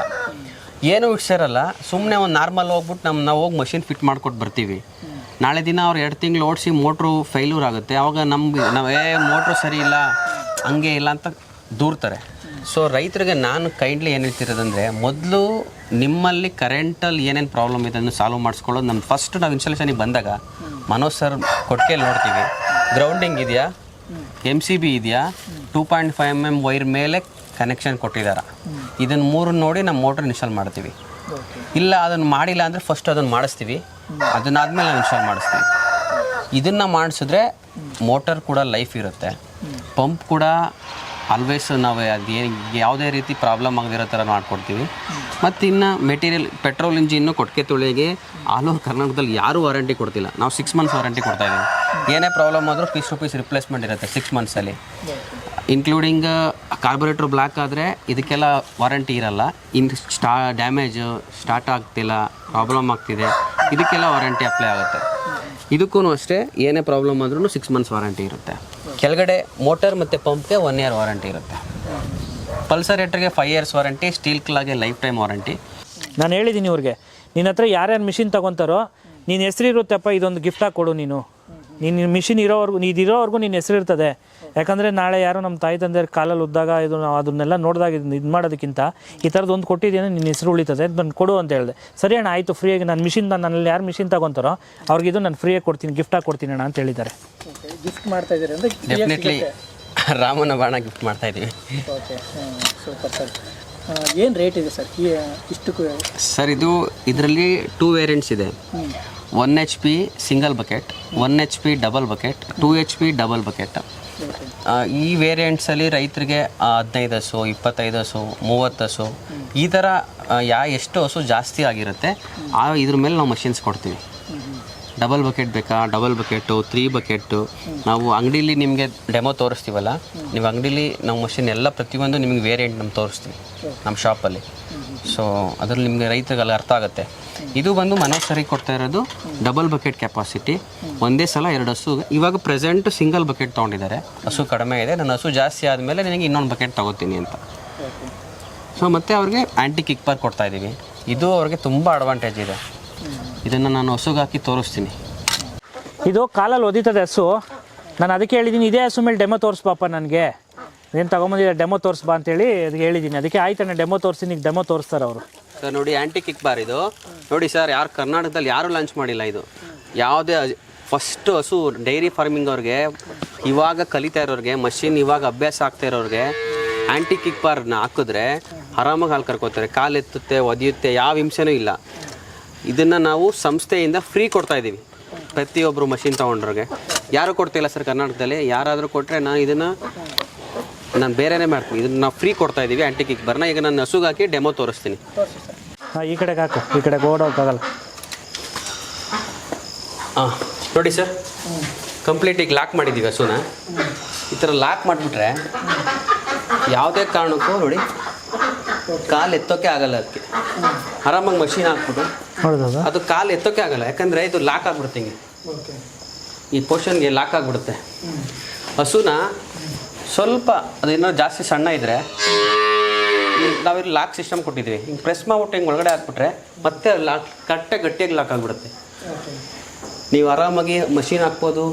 ಏನೂ ಇಟ್ಸಿರಲ್ಲ ಸುಮ್ಮನೆ ಒಂದು ನಾರ್ಮಲ್ ಹೋಗ್ಬಿಟ್ಟು ನಮ್ಮ ನಾವು ಹೋಗಿ ಮಷಿನ್ ಫಿಟ್ ಮಾಡ್ಕೊಟ್ಟು ಬರ್ತೀವಿ. ನಾಳೆ ದಿನ ಅವ್ರು ಎರಡು ತಿಂಗಳು ಓಡಿಸಿ ಮೋಟ್ರು ಫೈಲ್ಯೂರ್ ಆಗುತ್ತೆ. ಅವಾಗ ನಮ್ಮ ನಾವೇ ಮೋಟ್ರು ಸರಿ ಇಲ್ಲ, ಹಂಗೆ ಇಲ್ಲ ಅಂತ ದೂರ್ತಾರೆ. ಸೊ ರೈತರಿಗೆ ನಾನು ಕೈಂಡ್ಲಿ ಏನು ಹೇಳ್ತಿರೋದಂದರೆ, ಮೊದಲು ನಿಮ್ಮಲ್ಲಿ ಕರೆಂಟಲ್ಲಿ ಏನೇನು ಪ್ರಾಬ್ಲಮ್ ಇದೆ ಅದನ್ನು ಸಾಲ್ವ್ ಮಾಡಿಸ್ಕೊಳ್ಳೋದು ನಮ್ಮ ಫಸ್ಟ್ ನಾವು ಇನ್ಸ್ಟಾಲೇಷನಿಗೆ ಬಂದಾಗ, ಮನೋಜ್ ಸರ್ ಕೊಟ್ಟಿಗೆಯಲ್ಲಿ ನೋಡ್ತೀವಿ. ಗ್ರೌಂಡಿಂಗ್ ಇದೆಯಾ? ಎಂ ಸಿ ಬಿ ಇದೆಯಾ? Two point five mm wire ವೈರ್ ಮೇಲೆ ಕನೆಕ್ಷನ್ ಕೊಟ್ಟಿದ್ದಾರೆ ಇದನ್ನು ಮೂರು ನೋಡಿ ನಮ್ಮ ಮೋಟ್ರ್ ಇನ್ಸ್ಟಾಲ್ ಮಾಡ್ತೀವಿ. ಇಲ್ಲ ಅದನ್ನು ಮಾಡಿಲ್ಲ ಅಂದರೆ ಫಸ್ಟ್ ಅದನ್ನು ಮಾಡಿಸ್ತೀವಿ. ಅದನ್ನಾದ್ಮೇಲೆ ನಾವು ಇನ್ಸ್ಟಾಲ್ ಮಾಡಿಸ್ತೀವಿ. ಇದನ್ನು ಮಾಡಿಸಿದ್ರೆ ಮೋಟರ್ ಕೂಡ ಲೈಫ್ ಇರುತ್ತೆ. ಪಂಪ್ ಕೂಡ ಆಲ್ವೇಸ್ ನಾವು ಅದೇನು ಯಾವುದೇ ರೀತಿ ಪ್ರಾಬ್ಲಮ್ ಆಗದಿರೋ ಥರ ಮಾಡಿಕೊಡ್ತೀವಿ. ಮತ್ತು ಇನ್ನು ಮೆಟೀರಿಯಲ್, ಪೆಟ್ರೋಲ್ ಇಂಜಿನ್ನು ಕೊಟ್ಟಿಗೆ ತುಳಿಗೆ ಆಲ್ ಓವರ್ ಕರ್ನಾಟಕದಲ್ಲಿ ಯಾರೂ ವಾರಂಟಿ ಕೊಡ್ತಿಲ್ಲ. ನಾವು ಸಿಕ್ಸ್ ಮಂತ್ಸ್ ವಾರಂಟಿ ಕೊಡ್ತಾ ಇದ್ದೀವಿ. ಏನೇ ಪ್ರಾಬ್ಲಮ್ ಆದರೂ ಪೀಸ್ ಟು ಪೀಸ್ ರಿಪ್ಲೇಸ್ಮೆಂಟ್ ಇರುತ್ತೆ ಸಿಕ್ಸ್ ಮಂತ್ಸಲ್ಲಿ ಇನ್ಕ್ಲೂಡಿಂಗ್ ಕಾರ್ಬೊರೇಟ್ರ್ ಬ್ಲ್ಯಾಕ್ ಆದರೆ ಇದಕ್ಕೆಲ್ಲ ವಾರಂಟಿ ಇರಲ್ಲ. ಇನ್ ಸ್ಟಾ ಡ್ಯಾಮೇಜು ಸ್ಟಾರ್ಟ್ ಆಗ್ತಿಲ್ಲ ಪ್ರಾಬ್ಲಮ್ ಆಗ್ತಿದೆ. ಇದಕ್ಕೆಲ್ಲ ವಾರಂಟಿ ಅಪ್ಲೈ ಆಗುತ್ತೆ. ಇದಕ್ಕೂ ಅಷ್ಟೇ, ಏನೇ ಪ್ರಾಬ್ಲಮ್ ಆದ್ರೂ ಸಿಕ್ಸ್ ಮಂತ್ಸ್ ವಾರಂಟಿ ಇರುತ್ತೆ. ಕೆಳಗಡೆ ಮೋಟರ್ ಮತ್ತು ಪಂಪ್ಗೆ ಒನ್ ಇಯರ್ ವಾರಂಟಿ ಇರುತ್ತೆ. ಪಲ್ಸರೇಟ್ರಿಗೆ ಫೈವ್ ಇಯರ್ಸ್ ವಾರಂಟಿ ಸ್ಟೀಲ್ ಕ್ಲಾಗೆ ಲೈಫ್ ಟೈಮ್ ವಾರಂಟಿ ನಾನು ಹೇಳಿದ್ದೀನಿ ಇವ್ರಿಗೆ ನಿನ್ನ ಹತ್ರ ಯಾರ್ಯಾರು ಮಿಷಿನ್ ತೊಗೊತಾರೋ, ನೀನು ಹೆಸರಿರುತ್ತೆಪ್ಪ ಇದೊಂದು ಗಿಫ್ಟಾಗಿ ಕೊಡು ನೀನು. ನೀನು ಮಿಷಿನ್ ಇರೋವರೆಗೂ ನೀ ಇರೋವರೆಗೂ ನಿನ್ನ ಹೆಸರು ಇರ್ತದೆ ಯಾಕಂದರೆ ನಾಳೆ ಯಾರೋ ನಮ್ಮ ತಾಯಿ ತಂದೆಯವ್ರ ಕಾಲಲ್ಲಿ ಉದ್ದಾಗ ಇದು ನಾವು ಅದನ್ನೆಲ್ಲ ನೋಡಿದಾಗ ಇದು ಮಾಡೋದಕ್ಕಿಂತ ಈ ಥರದ್ದು ಒಂದು ಕೊಟ್ಟಿದ್ದೇನೆ ನಿನ್ನ ಹೆಸರು ಉಳಿತದೆ ಬಂದು ಕೊಡು ಅಂತ ಹೇಳಿದೆ. ಸರಿ ಅಣ್ಣ ಆಯಿತು ಫ್ರೀಯಾಗಿ ನಾನು ಮಿಷಿನ್ ನನ್ನಲ್ಲಿ ಯಾರು ಮಿಷಿನ್ ತಗೊತಾರೋ ಅವ್ರಿಗೆ ಇದು ನಾನು ಫ್ರೀಯಾಗಿ ಕೊಡ್ತೀನಿ ಗಿಫ್ಟಾಗಿ ಕೊಡ್ತೀನಿ ಅಣ್ಣ ಅಂತ ಹೇಳಿದ್ದಾರೆ. ಗಿಫ್ಟ್ ಮಾಡ್ತಾ ಇದ್ದೀರಿ ಅಂದರೆ ಡೆಫಿನೆಟ್ಲಿ ರಾಮನ ಬಾಣ ಗಿಫ್ಟ್ ಮಾಡ್ತಾ ಇದ್ದೀವಿ. ಓಕೆ ಸೂಪರ್ ಸರ್ ಏನು ರೇಟ್ ಇದೆ ಸರ್? ಇಷ್ಟು ಇಷ್ಟಕ್ಕೂ ಸರ್ ಇದು ಇದರಲ್ಲಿ ಟೂ ವೇರಿಯಂಟ್ಸ್ ಇದೆ. One H P single bucket, one H P double bucket, two H P double bucket. ಈ ವೇರಿಯಂಟ್ಸಲ್ಲಿ ರೈತರಿಗೆ ಹದಿನೈದು ಹಸು, ಇಪ್ಪತ್ತೈದು ಹಸು, ಮೂವತ್ತು ಹಸು, ಈ ಥರ ಯಾ ಎಷ್ಟು ಹಸು ಜಾಸ್ತಿ ಆಗಿರುತ್ತೆ, ಆ ಇದ್ರ ಮೇಲೆ ನಾವು ಮಷಿನ್ಸ್ ಕೊಡ್ತೀವಿ. ಡಬಲ್ ಬಕೆಟ್ ಬೇಕಾ? Double bucket, three bucket. ನಾವು ಅಂಗಡೀಲಿ ನಿಮಗೆ ಡೆಮೋ ತೋರಿಸ್ತೀವಲ್ಲ, ನೀವು ಅಂಗಡೀಲಿ ನಾವು ಮಷಿನ್ ಎಲ್ಲ ಪ್ರತಿಯೊಂದು ನಿಮಗೆ ವೇರಿಯಂಟ್ ನಮ್ಗೆ ತೋರಿಸ್ತೀವಿ, ನಮ್ಮ ಶಾಪಲ್ಲಿ ಸೊ ಅದ್ರಲ್ಲಿ ನಿಮಗೆ ರೈತರಿಗೆಲ್ಲ ಅರ್ಥ ಆಗುತ್ತೆ. ಇದು ಬಂದು ಮನೆ ಸರಿ ಕೊಡ್ತಾ ಇರೋದು ಡಬಲ್ ಬಕೆಟ್ ಕೆಪಾಸಿಟಿ ಒಂದೇ ಸಲ ಎರಡು ಹಸು. ಇವಾಗ ಪ್ರೆಸೆಂಟ್ ಸಿಂಗಲ್ ಬಕೆಟ್ ತೊಗೊಂಡಿದ್ದಾರೆ. ಹಸು ಕಡಿಮೆ ಇದೆ. ನನ್ನ ಹಸು ಜಾಸ್ತಿ ಆದಮೇಲೆ ನಿನಗೆ ಇನ್ನೊಂದು ಬಕೆಟ್ ತಗೋತೀನಿ ಅಂತ. ಸೊ ಮತ್ತೆ ಅವ್ರಿಗೆ ಆ್ಯಂಟಿ ಕಿಕ್ ಬಾರ್ ಕೊಡ್ತಾ ಇದ್ದೀವಿ. ಇದು ಅವ್ರಿಗೆ ತುಂಬ ಅಡ್ವಾಂಟೇಜ್ ಇದೆ. ಇದನ್ನು ನಾನು ಹಸುಗೆ ಹಾಕಿ ತೋರಿಸ್ತೀನಿ. ಇದು ಕಾಲಲ್ಲಿ ಒದಿತದೆ ಹಸು. ನಾನು ಅದಕ್ಕೆ ಹೇಳಿದ್ದೀನಿ, ಇದೇ ಹಸು ಮೇಲೆ ಡೆಮೋ ತೋರಿಸ್ಬಾಪ ನನಗೆ. ಏನು ತೊಗೊಂಬಂದಿದ್ದೆ ಡೆಮೋ ತೋರಿಸ್ಬಾ ಅಂತೇಳಿ ಅದಕ್ಕೆ ಹೇಳಿದ್ದೀನಿ ಅದಕ್ಕೆ ಆಯ್ತಣ್ಣ ಡೆಮೋ ತೋರಿಸಿ ನೀವು ಡೆಮೋ ತೋರಿಸ್ತಾರೆ ಅವರು. ಸರ್, ನೋಡಿ ಆ್ಯಂಟಿ ಕಿಕ್ ಬಾರ್ ಇದು. ನೋಡಿ ಸರ್, ಯಾರು ಕರ್ನಾಟಕದಲ್ಲಿ ಯಾರೂ ಲಾಂಚ್ ಮಾಡಿಲ್ಲ ಇದು. ಯಾವುದೇ ಫಸ್ಟ್ ಹಸು ಡೈರಿ ಫಾರ್ಮಿಂಗ್ ಅವ್ರಿಗೆ, ಇವಾಗ ಕಲಿತಾ ಇರೋರಿಗೆ ಮಷಿನ್ ಇವಾಗ ಅಭ್ಯಾಸ ಆಗ್ತಾ ಇರೋರಿಗೆ ಆ್ಯಂಟಿ ಕಿಕ್ ಬಾರ್ನ ಹಾಕಿದ್ರೆ ಆರಾಮಾಗಿ ಹಾಲು ಕರ್ಕೋತಾರೆ. ಕಾಲು ಎತ್ತುತ್ತೆ, ಒದಿಯುತ್ತೆ, ಯಾವ ಹಿಂಸೆನೂ ಇಲ್ಲ. ಇದನ್ನು ನಾವು ಸಂಸ್ಥೆಯಿಂದ ಫ್ರೀ ಕೊಡ್ತಾ ಇದ್ದೀವಿ ಪ್ರತಿಯೊಬ್ಬರು ಮಷಿನ್ ತೊಗೊಂಡ್ರಿಗೆ. ಯಾರು ಕೊಡ್ತಿಲ್ಲ ಸರ್ ಕರ್ನಾಟಕದಲ್ಲಿ? ಯಾರಾದರೂ ಕೊಟ್ಟರೆ ನಾನು ಇದನ್ನು ನಾನು ಬೇರೆನೇ ಮಾಡ್ತೀನಿ. ಇದನ್ನ ನಾವು ಫ್ರೀ ಕೊಡ್ತಾ ಇದ್ದೀವಿ ಆಂಟಿ ಕಿಕ್ ಬಾರ್ನ ಈಗ ನಾನು ಹಸುಗೆ ಹಾಕಿ ಡೆಮೋ ತೋರಿಸ್ತೀನಿ. ಹಾಂ ಈ ಕಡೆಗೆ ಹಾಕು. ಈ ಕಡೆಗೆ ಓಡೋಕ್ಕಾಗಲ್ಲ ಹಾಂ ನೋಡಿ ಸರ್. ಕಂಪ್ಲೀಟ್ ಈಗ ಲಾಕ್ ಮಾಡಿದ್ದೀವಿ ಹಸುನ. ಈ ಥರ ಲಾಕ್ ಮಾಡಿಬಿಟ್ರೆ ಯಾವುದೇ ಕಾರಣಕ್ಕೂ ನೋಡಿ ಕಾಲು ಎತ್ತೋಕೆ ಆಗಲ್ಲ ಅದಕ್ಕೆ. ಆರಾಮಾಗಿ ಮಷೀನ್ ಹಾಕ್ಬಿಟ್ಟು ಅದು ಕಾಲು ಎತ್ತೋಕೆ ಆಗಲ್ಲ. ಯಾಕಂದರೆ ಇದು ಲಾಕ್ ಆಗ್ಬಿಡುತ್ತೆ ಹಿಂಗೆ. ಈ ಪೋರ್ಷನ್ಗೆ ಲಾಕ್ ಆಗಿಬಿಡುತ್ತೆ. ಹಸುನ ಸ್ವಲ್ಪ ಅದೇನೋ ಜಾಸ್ತಿ ಸಣ್ಣ ಇದ್ದರೆ ನಾವಿಲ್ಲಿ ಲಾಕ್ ಸಿಸ್ಟಮ್ ಕೊಟ್ಟಿದ್ವಿ ಹಿಂಗೆ ಪ್ರೆಸ್ ಮಾಡ್ಬಿಟ್ಟು ಹಿಂಗೆ ಒಳಗಡೆ ಹಾಕ್ಬಿಟ್ರೆ ಮತ್ತೆ ಲಾಕ್ ಕರೆಕ್ಟಾಗಿ ಗಟ್ಟಿಯಾಗಿ ಲಾಕ್ ಆಗಿಬಿಡುತ್ತೆ. ನೀವು ಆರಾಮಾಗಿ ಮಷೀನ್ ಹಾಕ್ಬೋದು.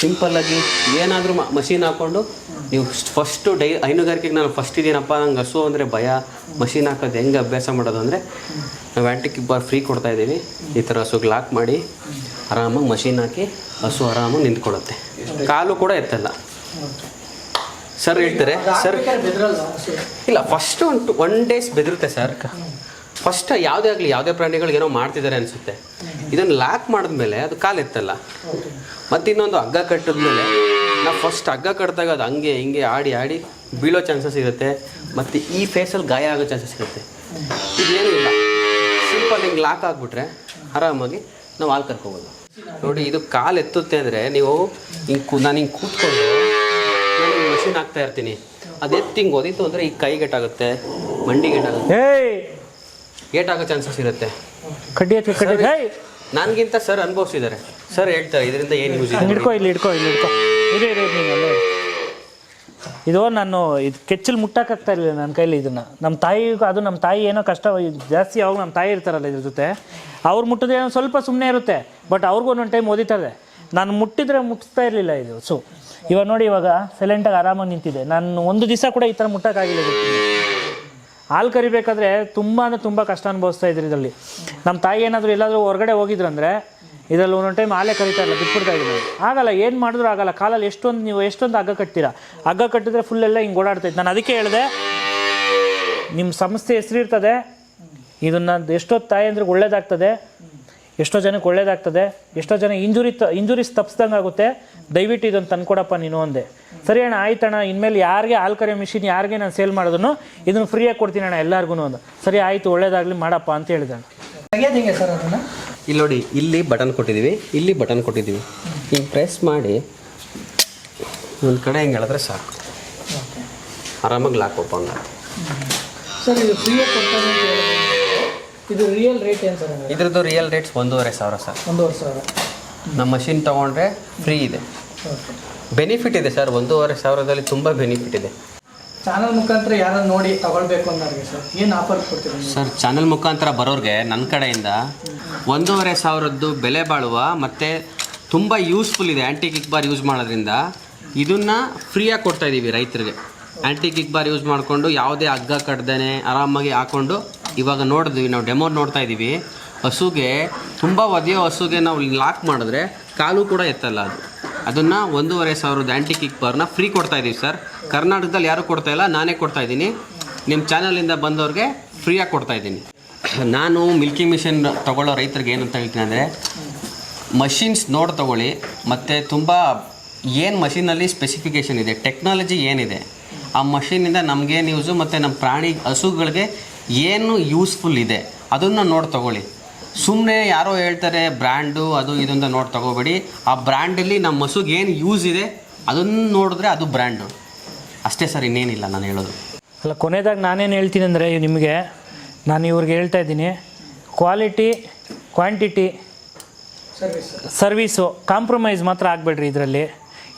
ಸಿಂಪಲ್ಲಾಗಿ ಏನಾದರೂ ಮಷೀನ್ ಹಾಕ್ಕೊಂಡು ನೀವು ಫಸ್ಟು ಡೈ, ಹೈನುಗಾರಿಕೆಗೆ ನಾನು ಫಸ್ಟ್ ಇದ್ದೀನಪ್ಪ, ನಂಗೆ ಹಸು ಅಂದರೆ ಭಯ. ಮಷೀನ್ ಹಾಕೋದು ಹೆಂಗೆ ಅಭ್ಯಾಸ ಮಾಡೋದು ಅಂದರೆ ನಾವು ಆ್ಯಂಟಿಕ್ ಬಾರ್ ಫ್ರೀ ಕೊಡ್ತಾ ಇದ್ದೀವಿ. ಈ ಥರ ಹಸುಗೆ ಲಾಕ್ ಮಾಡಿ ಆರಾಮಾಗಿ ಮಷೀನ್ ಹಾಕಿ ಹಸು ಆರಾಮಾಗಿ ನಿಂತ್ಕೊಡುತ್ತೆ ಕಾಲು ಕೂಡ ಎತ್ತಲ್ಲ. ಸರ್ ಹೇಳ್ತಾರೆ ಸರ್ ಇಲ್ಲ first one to one days ಬೆದರುತ್ತೆ sir first ಯಾವುದೇ ಆಗಲಿ ಯಾವುದೇ ಪ್ರಾಣಿಗಳು ಏನೋ ಮಾಡ್ತಿದ್ದಾರೆ ಅನಿಸುತ್ತೆ. ಇದನ್ನು ಲಾಕ್ ಮಾಡಿದ್ಮೇಲೆ ಅದು ಕಾಲು ಎತ್ತಲ್ಲ. ಮತ್ತು ಇನ್ನೊಂದು ಹಗ್ಗ ಕಟ್ಟಿದ್ಮೇಲೆ ನಾವು ಫಸ್ಟ್ ಹಗ್ಗ ಕಟ್ಟಿದಾಗ ಅದು ಹಂಗೆ ಹಿಂಗೆ ಆಡಿ ಆಡಿ ಬೀಳೋ ಚಾನ್ಸಸ್ ಇರುತ್ತೆ ಮತ್ತು ಈ ಫೇಸಲ್ಲಿ ಗಾಯ ಆಗೋ ಚಾನ್ಸಸ್ ಇರುತ್ತೆ ಇದೇನಿಲ್ಲ ಇಲ್ಲ. ಸಿಂಪಲ್ ಹಿಂಗೆ ಲಾಕ್ ಆಗಿಬಿಟ್ರೆ ಆರಾಮಾಗಿ ನಾವು ಹಾಲು ಕರ್ಕೋಬೋದು. ನೋಡಿ ಇದು ಕಾಲು ಎತ್ತುತ್ತೆ ಅಂದರೆ ನೀವು ಹಿಂಗೆ ನಾನು ಹಿಂಗೆ ಕೂತ್ಕೊಂಡು ಮಷಿನ್ ಹಾಕ್ತಾ ಇರ್ತೀನಿ. ಅದು ಎತ್ತಿ ಹಿಂಗೆ ಓದಿತ್ತು ಅಂದರೆ ಈ ಕೈ ಗೇಟಾಗುತ್ತೆ ಮಂಡಿ ಗೇಟಾಗುತ್ತೆ ಏಯ್! ಗೇಟಾಗೋ ಚಾನ್ಸಸ್ ಇರುತ್ತೆ. ಕಡ್ಡಿ ನನಗಿಂತ ಸರ್ ಅನುಭವಿಸಿದ್ದಾರೆ. ಸರ್ ಹೇಳ್ತಾರೆ ಇದರಿಂದ ಏನು ಯೂಸ್ ಇದೆ ಹಿಡ್ಕೊ ಇಲ್ಲಿ ಹಿಡ್ಕೊ ಇಲ್ಲಿ ಹಿಡ್ಕೊ. ಇರಿ ಇರಿ ನೀನು ಅಲ್ಲೇ ಇರು. ಇದು ನಾನು ಇದು ಕೆಚ್ಚಲು ಮುಟ್ಟಕ್ಕಾಗ್ತಾ ಇರಲಿಲ್ಲ ನನ್ನ ಕೈಲಿ ಇದನ್ನ. ನಮ್ಮ ತಾಯಿಗೂ ಅದು ನಮ್ಮ ತಾಯಿ ಏನೋ ಕಷ್ಟ ಜಾಸ್ತಿ ಯಾವಾಗ ನಮ್ಮ ತಾಯಿ ಇರ್ತಾರಲ್ಲ ಇದ್ರ ಜೊತೆ ಅವ್ರು ಮುಟ್ಟಿದ್ರೆ ಏನೋ ಸ್ವಲ್ಪ ಸುಮ್ಮನೆ ಇರುತ್ತೆ ಬಟ್ ಅವ್ರಿಗೂ ಒಂದೊಂದು ಟೈಮ್ ಓದಿತಾರೆ ನಾನು ಮುಟ್ಟಿದ್ರೆ ಮುಟ್ಟಿಸ್ತಾ ಇರಲಿಲ್ಲ ಇದು. ಸೊ ಇವಾಗ ನೋಡಿ, ಇವಾಗ ಸೈಲೆಂಟಾಗಿ ಆರಾಮಾಗಿ ನಿಂತಿದೆ ನಾನು ಒಂದು ದಿವಸ ಕೂಡ ಈ ಥರ ಮುಟ್ಟೋಕ್ಕಾಗಿಲ್ಲ. ಹಾಲು ಕರಿಬೇಕಾದ್ರೆ ತುಂಬ ಅಂದರೆ ತುಂಬ ಕಷ್ಟ ಅನುಭವಿಸ್ತಾ ಇದ್ರು ಇದರಲ್ಲಿ. ನಮ್ಮ ತಾಯಿ ಏನಾದರೂ ಎಲ್ಲಾದರೂ ಹೊರಗಡೆ ಅಂದರೆ ಇದರಲ್ಲಿ ಒಂದೊಂದು ಟೈಮ್ ಹಾಲೇ ಕರಿತಾ ಇಲ್ಲ ಬಿಟ್ಬಿಡ್ತಾ ಇದ್ದೀನಿ ಆಗಲ್ಲ, ಏನು ಮಾಡಿದ್ರು ಆಗಲ್ಲ. ಕಾಲಲ್ಲಿ ಎಷ್ಟೊಂದು ನೀವು ಎಷ್ಟೊಂದು ಹಗ್ಗ ಕಟ್ತೀರಾ? ಹಗ್ಗ ಕಟ್ಟಿದ್ರೆ ಫುಲ್ ಎಲ್ಲ ಹಿಂಗೆ ಓಡಾಡ್ತೈತೆ ನಾನು ಅದಕ್ಕೆ ಹೇಳಿದೆ ನಿಮ್ಮ ಸಂಸ್ಥೆ ಹೆಸರಿರ್ತದೆ ಇದನ್ನು ಎಷ್ಟೊತ್ತು ತಾಯಿ ಅಂದ್ರೆ ಒಳ್ಳೇದಾಗ್ತದೆ ಎಷ್ಟೋ ಜನಕ್ಕೆ ಒಳ್ಳೇದಾಗ್ತದೆ ಎಷ್ಟೋ ಜನ ಇಂಜುರಿ ತ ಇಂಜುರಿಸ್ ತಪ್ಸ್ದಂಗೆ ಆಗುತ್ತೆ. ದಯವಿಟ್ಟು ಇದನ್ನು ತಂದ್ಕೊಡಪ್ಪ ನೀನು ಒಂದೆ ಸರಿ ಅಣ್ಣ ಆಯ್ತಣ್ಣ ಇನ್ಮೇಲೆ ಯಾರಿಗೆ ಹಾಲು ಕರಿಯೋ ಮಿಷಿನ್ ಯಾರಿಗೆ ನಾನು ಸೇಲ್ ಮಾಡೋದನ್ನು ಇದನ್ನು ಫ್ರೀಯಾಗಿ ಕೊಡ್ತೀನಿ ಅಣ್ಣ ಎಲ್ಲರಿಗೂ ಒಂದು ಸರಿ ಆಯಿತು ಒಳ್ಳೇದಾಗಲಿ ಮಾಡಪ್ಪ ಅಂತ ಹೇಳಿದೆ ಅಣ್ಣ. ಸರ್ ಅದನ್ನು? ಇಲ್ಲಿ ನೋಡಿ ಇಲ್ಲಿ ಬಟನ್ ಕೊಟ್ಟಿದ್ದೀವಿ ಇಲ್ಲಿ ಬಟನ್ ಕೊಟ್ಟಿದ್ದೀವಿ. ಹಿಂಗೆ ಪ್ರೆಸ್ ಮಾಡಿ ಒಂದು ಕಡೆ ಹಿಂಗೆ ಹೇಳಿದ್ರೆ ಸಾಕು. ಆರಾಮಾಗಿ ಲಾಕ್ ಓಪನ್ ಸರ್ ಇದು ಫ್ರೀಯಾಗಿ ಕೊಡ್ತಾರೆ ಇದು ರಿಯಲ್ ರೇಟ್ ಏನು ಸರ್? ಇದ್ರದ್ದು ರಿಯಲ್ ರೇಟ್ಸ್ ಒಂದೂವರೆ ಸಾವಿರ ಸರ್. ಒಂದೂವರೆ ಸಾವಿರ. ನಮ್ಮ ಮಷಿನ್ ತೊಗೊಂಡ್ರೆ ಫ್ರೀ ಇದೆ. ಓಕೆ. ಬೆನಿಫಿಟ್ ಇದೆ ಸರ್ ಒಂದೂವರೆ ಸಾವಿರದಲ್ಲಿ ತುಂಬ ಬೆನಿಫಿಟ್ ಇದೆ. ಚಾನಲ್ ಮುಖಾಂತರ ಯಾರು ನೋಡಿ ತಗೊಳ್ಬೇಕು ಅನ್ನೋರಿಗೆ ಸರ್? ಏನು ಆಫರ್ ಕೊಡ್ತೀರಿ ನೀವು? ಸರ್ ಚಾನಲ್ ಮುಖಾಂತರ ಬರೋರಿಗೆ ನನ್ನ ಕಡೆಯಿಂದ ಒಂದೂವರೆ ಸಾವಿರದ್ದು ಬೆಲೆ ಬಾಳುವ ಮತ್ತು ತುಂಬ ಯೂಸ್ಫುಲ್ ಇದೆ ಆ್ಯಂಟಿ ಕಿಕ್ ಬಾರ್ ಯೂಸ್ ಮಾಡೋದ್ರಿಂದ. ಇದನ್ನು ಫ್ರೀಯಾಗಿ ಕೊಡ್ತಾ ಇದ್ದೀವಿ ರೈತರಿಗೆ. ಆ್ಯಂಟಿ ಕಿಕ್ ಬಾರ್ ಯೂಸ್ ಮಾಡಿಕೊಂಡು ಯಾವುದೇ ಹಗ್ಗ ಕಡ್ದೇ ಆರಾಮಾಗಿ ಹಾಕ್ಕೊಂಡು ಇವಾಗ ನೋಡಿದ್ವಿ, ನಾವು ಡೆಮೋ ನೋಡ್ತಾ ಇದ್ದೀವಿ ಹಸುಗೆ, ತುಂಬ ಒದೆಯೋ ಹಸುಗೆ ನಾವು ಲಾಕ್ ಮಾಡಿದ್ರೆ ಕಾಲು ಕೂಡ ಎತ್ತಲ್ಲ ಅದು. ಅದನ್ನು ಒಂದೂವರೆ ಸಾವಿರದ ಆ್ಯಂಟಿ ಕಿಕ್ ಬಾರ್ನ ಫ್ರೀ ಕೊಡ್ತಾ ಇದ್ದೀವಿ ಸರ್. ಕರ್ನಾಟಕದಲ್ಲಿ ಯಾರೂ ಕೊಡ್ತಾ ಇಲ್ಲ, ನಾನೇ ಕೊಡ್ತಾ ಇದ್ದೀನಿ ನಿಮ್ಮ ಚಾನಲಿಂದ ಬಂದವ್ರಿಗೆ ಫ್ರೀಯಾಗಿ ಕೊಡ್ತಾ ಇದ್ದೀನಿ ನಾನು ಮಿಲ್ಕಿ ಮಿಷಿನ್ ತಗೊಳ್ಳೋ ರೈತರಿಗೆ ಏನಂತ ಹೇಳ್ತೀನಿ ಅಂದರೆ ಮಷಿನ್ಸ್ ನೋಡಿ ತಗೊಳ್ಳಿ, ಮತ್ತು ತುಂಬ ಏನು ಮಷಿನಲ್ಲಿ ಸ್ಪೆಸಿಫಿಕೇಷನ್ ಇದೆ ಟೆಕ್ನಾಲಜಿ ಏನಿದೆ, ಆ ಮಷಿನಿಂದ ನಮಗೇನು ಯೂಸು ಮತ್ತು ನಮ್ಮ ಪ್ರಾಣಿ ಹಸುಗಳಿಗೆ ಏನು ಯೂಸ್ಫುಲ್ ಇದೆ, ಅದನ್ನು ನೋಡಿ ತಗೊಳ್ಳಿ. ಸುಮ್ಮನೆ ಯಾರೋ ಹೇಳ್ತಾರೆ ಬ್ರ್ಯಾಂಡು, ಅದು ಇದು ನೋಡಿ ತಗೋಬೇಡಿ. ಆ ಬ್ರ್ಯಾಂಡಲ್ಲಿ ನಮ್ಮ ಹಸುಗೆ ಏನು ಯೂಸ್ ಇದೆ, ಅದನ್ನು ನೋಡಿದ್ರೆ ಅದು ಬ್ರ್ಯಾಂಡು. ಅಷ್ಟೇ ಸರ್, ಇನ್ನೇನಿಲ್ಲ ನಾನು ಹೇಳೋದು. ಅಲ್ಲ ಕೊನೆದಾಗ ನಾನೇನು ಹೇಳ್ತೀನಿ ಅಂದರೆ ನಿಮಗೆ, ನಾನು ಇವ್ರಿಗೆ ಹೇಳ್ತಾ ಇದ್ದೀನಿ. Quality quantity service service compromise ಮಾತ್ರ ಆಗಬೇಡ್ರಿ ಇದರಲ್ಲಿ.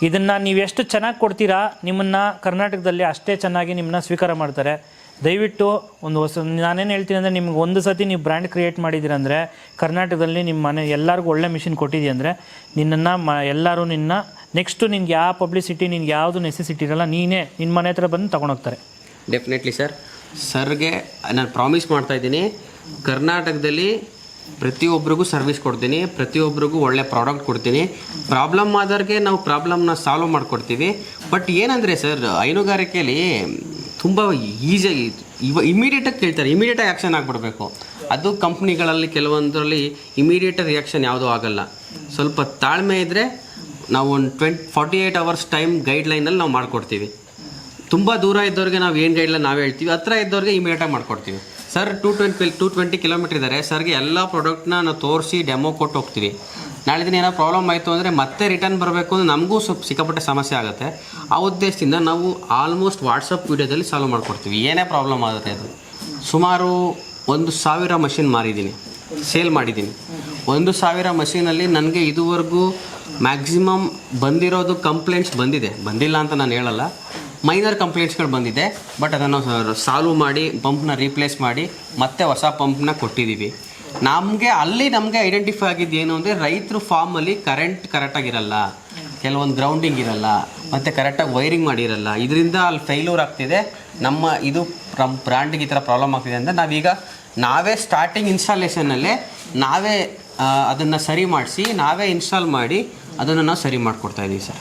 ಇದನ್ನು ನೀವು ಎಷ್ಟು ಚೆನ್ನಾಗಿ ಕೊಡ್ತೀರಾ, ನಿಮ್ಮನ್ನು ಕರ್ನಾಟಕದಲ್ಲಿ ಅಷ್ಟೇ ಚೆನ್ನಾಗಿ ನಿಮ್ಮನ್ನ ಸ್ವೀಕಾರ ಮಾಡ್ತಾರೆ. ದಯವಿಟ್ಟು ಒಂದು ಹೊಸ ನಾನೇನು ಹೇಳ್ತೀನಿ ಅಂದರೆ ನಿಮ್ಗೆ ಒಂದು ಸತಿ ನೀವು ಬ್ರ್ಯಾಂಡ್ ಕ್ರಿಯೇಟ್ ಮಾಡಿದ್ದೀರಂದರೆ ಕರ್ನಾಟಕದಲ್ಲಿ ನಿಮ್ಮ ಮನೆ ಎಲ್ಲರಿಗೂ ಒಳ್ಳೆ ಮಿಷಿನ್ ಕೊಟ್ಟಿದ್ದೀಯ ಅಂದರೆ ನಿನ್ನನ್ನು ಮ ಎಲ್ಲರೂ ನಿನ್ನ ನೆಕ್ಸ್ಟು ನಿನ್ಗೆ ಯಾವ ಪಬ್ಲಿಸಿಟಿ ನಿನ್ಗೆ ಯಾವುದು ನೆಸೆಸಿಟಿ ಇರಲ್ಲ, ನೀನೇ ನಿನ್ನ ಮನೆ ಹತ್ರ ಬಂದು ತೊಗೊಂಡೋಗ್ತಾರೆ. ಡೆಫಿನೆಟ್ಲಿ ಸರ್ ಸರ್ಗೆ ನಾನು ಪ್ರಾಮಿಸ್ ಮಾಡ್ತಾ ಇದ್ದೀನಿ, ಕರ್ನಾಟಕದಲ್ಲಿ ಪ್ರತಿಯೊಬ್ಬರಿಗೂ ಸರ್ವಿಸ್ ಕೊಡ್ತೀನಿ ಪ್ರತಿಯೊಬ್ಬರಿಗೂ ಒಳ್ಳೆ ಪ್ರಾಡಕ್ಟ್ ಕೊಡ್ತೀನಿ. ಪ್ರಾಬ್ಲಮ್ ಆದವ್ರಿಗೆ ನಾವು ಪ್ರಾಬ್ಲಮ್ನ ಸಾಲ್ವ್ ಮಾಡಿಕೊಡ್ತೀವಿ. ಬಟ್ ಏನಂದರೆ ಸರ್ ಹೈನುಗಾರಿಕೆಯಲ್ಲಿ ತುಂಬ ಈಸಿಯಾಗಿ ಇವ ಇಮಿಡಿಯೇಟಾಗಿ ಕೇಳ್ತಾರೆ. ಇಮಿಡಿಯೇಟಾಗಿ ಆ್ಯಕ್ಷನ್ ಆಗಿಬಿಡ್ಬೇಕು. ಅದು ಕಂಪ್ನಿಗಳಲ್ಲಿ ಕೆಲವೊಂದರಲ್ಲಿ ಇಮಿಡಿಯೇಟ್ ರಿಯಾಕ್ಷನ್ ಯಾವುದೂ ಆಗಲ್ಲ. ಸ್ವಲ್ಪ ತಾಳ್ಮೆ ಇದ್ದರೆ ನಾವು ಒಂದು twenty forty eight hours time ಗೈಡ್ಲೈನಲ್ಲಿ ನಾವು ಮಾಡಿಕೊಡ್ತೀವಿ. ತುಂಬ ದೂರ ಇದ್ದವ್ರಿಗೆ ನಾವು ಏನು ಗೈಡ್ಲೈನ್ ನಾವು ಹೇಳ್ತೀವಿ. ಹತ್ರ ಇದ್ದವ್ರಿಗೆ ಇಮಿಡಿಯೇಟಾಗಿ ಮಾಡಿಕೊಡ್ತೀವಿ. Sir two twenty two twenty kilometre ಇದ್ದಾರೆ ಸರ್ಗೆ ಎಲ್ಲ ಪ್ರಾಡಕ್ಟ್ನ ನಾವು ತೋರಿಸಿ ಡೆಮೋ ಕೊಟ್ಟು ಹೋಗ್ತೀವಿ. ನಾಳೆ ದಿನ ಏನೋ ಪ್ರಾಬ್ಲಮ್ ಆಯಿತು ಅಂದರೆ ಮತ್ತೆ ರಿಟರ್ನ್ ಬರಬೇಕು ಅಂದರೆ ನಮಗೂ ಸ್ವಲ್ಪ ಸಿಕ್ಕಾಪಟ್ಟೆ ಸಮಸ್ಯೆ ಆಗುತ್ತೆ. ಆ ಉದ್ದೇಶದಿಂದ ನಾವು ಆಲ್ಮೋಸ್ಟ್ ವಾಟ್ಸಪ್ ವೀಡಿಯೋದಲ್ಲಿ ಸಾಲ್ವ್ ಮಾಡಿಕೊಡ್ತೀವಿ. ಏನೇ ಪ್ರಾಬ್ಲಮ್ ಆಗುತ್ತೆ ಅದು. ಸುಮಾರು ಒಂದು ಸಾವಿರ ಮಷಿನ್ ಮಾರಿದ್ದೀನಿ. ಸೇಲ್ ಮಾಡಿದ್ದೀನಿ. ಒಂದು ಸಾವಿರ ಮಷೀನಲ್ಲಿ ನನಗೆ ಇದುವರೆಗೂ ಮ್ಯಾಕ್ಸಿಮಮ್ ಬಂದಿರೋದು ಕಂಪ್ಲೇಂಟ್ಸ್ ಬಂದಿದೆ. ಬಂದಿಲ್ಲ ಅಂತ ನಾನು ಹೇಳಲ್ಲ. ಮೈನರ್ ಕಂಪ್ಲೇಂಟ್ಸ್ಗಳು ಬಂದಿದೆ. ಬಟ್ ಅದನ್ನು ಸಾಲ್ವ್ ಮಾಡಿ ಪಂಪ್ನ ರೀಪ್ಲೇಸ್ ಮಾಡಿ, ಮತ್ತೆ ಹೊಸ ಪಂಪ್ನ ಕೊಟ್ಟಿದ್ದೀವಿ. ನಮಗೆ ಅಲ್ಲಿ ನಮಗೆ ಐಡೆಂಟಿಫೈ ಆಗಿದ್ದು ಏನು ಅಂದರೆ ರೈತರು ಫಾರ್ಮಲ್ಲಿ ಕರೆಂಟ್ ಕರೆಕ್ಟಾಗಿರಲ್ಲ ಕೆಲವೊಂದು ಗ್ರೌಂಡಿಂಗ್ ಇರಲ್ಲ. ಮತ್ತು ಕರೆಕ್ಟಾಗಿ ವೈರಿಂಗ್ ಮಾಡಿರಲ್ಲ. ಇದರಿಂದ ಅಲ್ಲಿ ಫೈಲೂರ್ ಆಗ್ತಿದೆ. ನಮ್ಮ ಇದು ನಮ್ಮ ಬ್ರ್ಯಾಂಡಿಗೆ ಈ ಥರ ಪ್ರಾಬ್ಲಮ್ ಆಗ್ತಿದೆ ಅಂತ ನಾವೀಗ ನಾವೇ ಸ್ಟಾರ್ಟಿಂಗ್ ಇನ್ಸ್ಟಾಲೇಷನಲ್ಲೇ ನಾವೇ ಅದನ್ನು ಸರಿ ಮಾಡಿಸಿ, ನಾವೇ ಇನ್ಸ್ಟಾಲ್ ಮಾಡಿ ಅದನ್ನು ನಾವು ಸರಿ ಮಾಡಿಕೊಡ್ತಾ ಇದ್ದೀವಿ ಸರ್.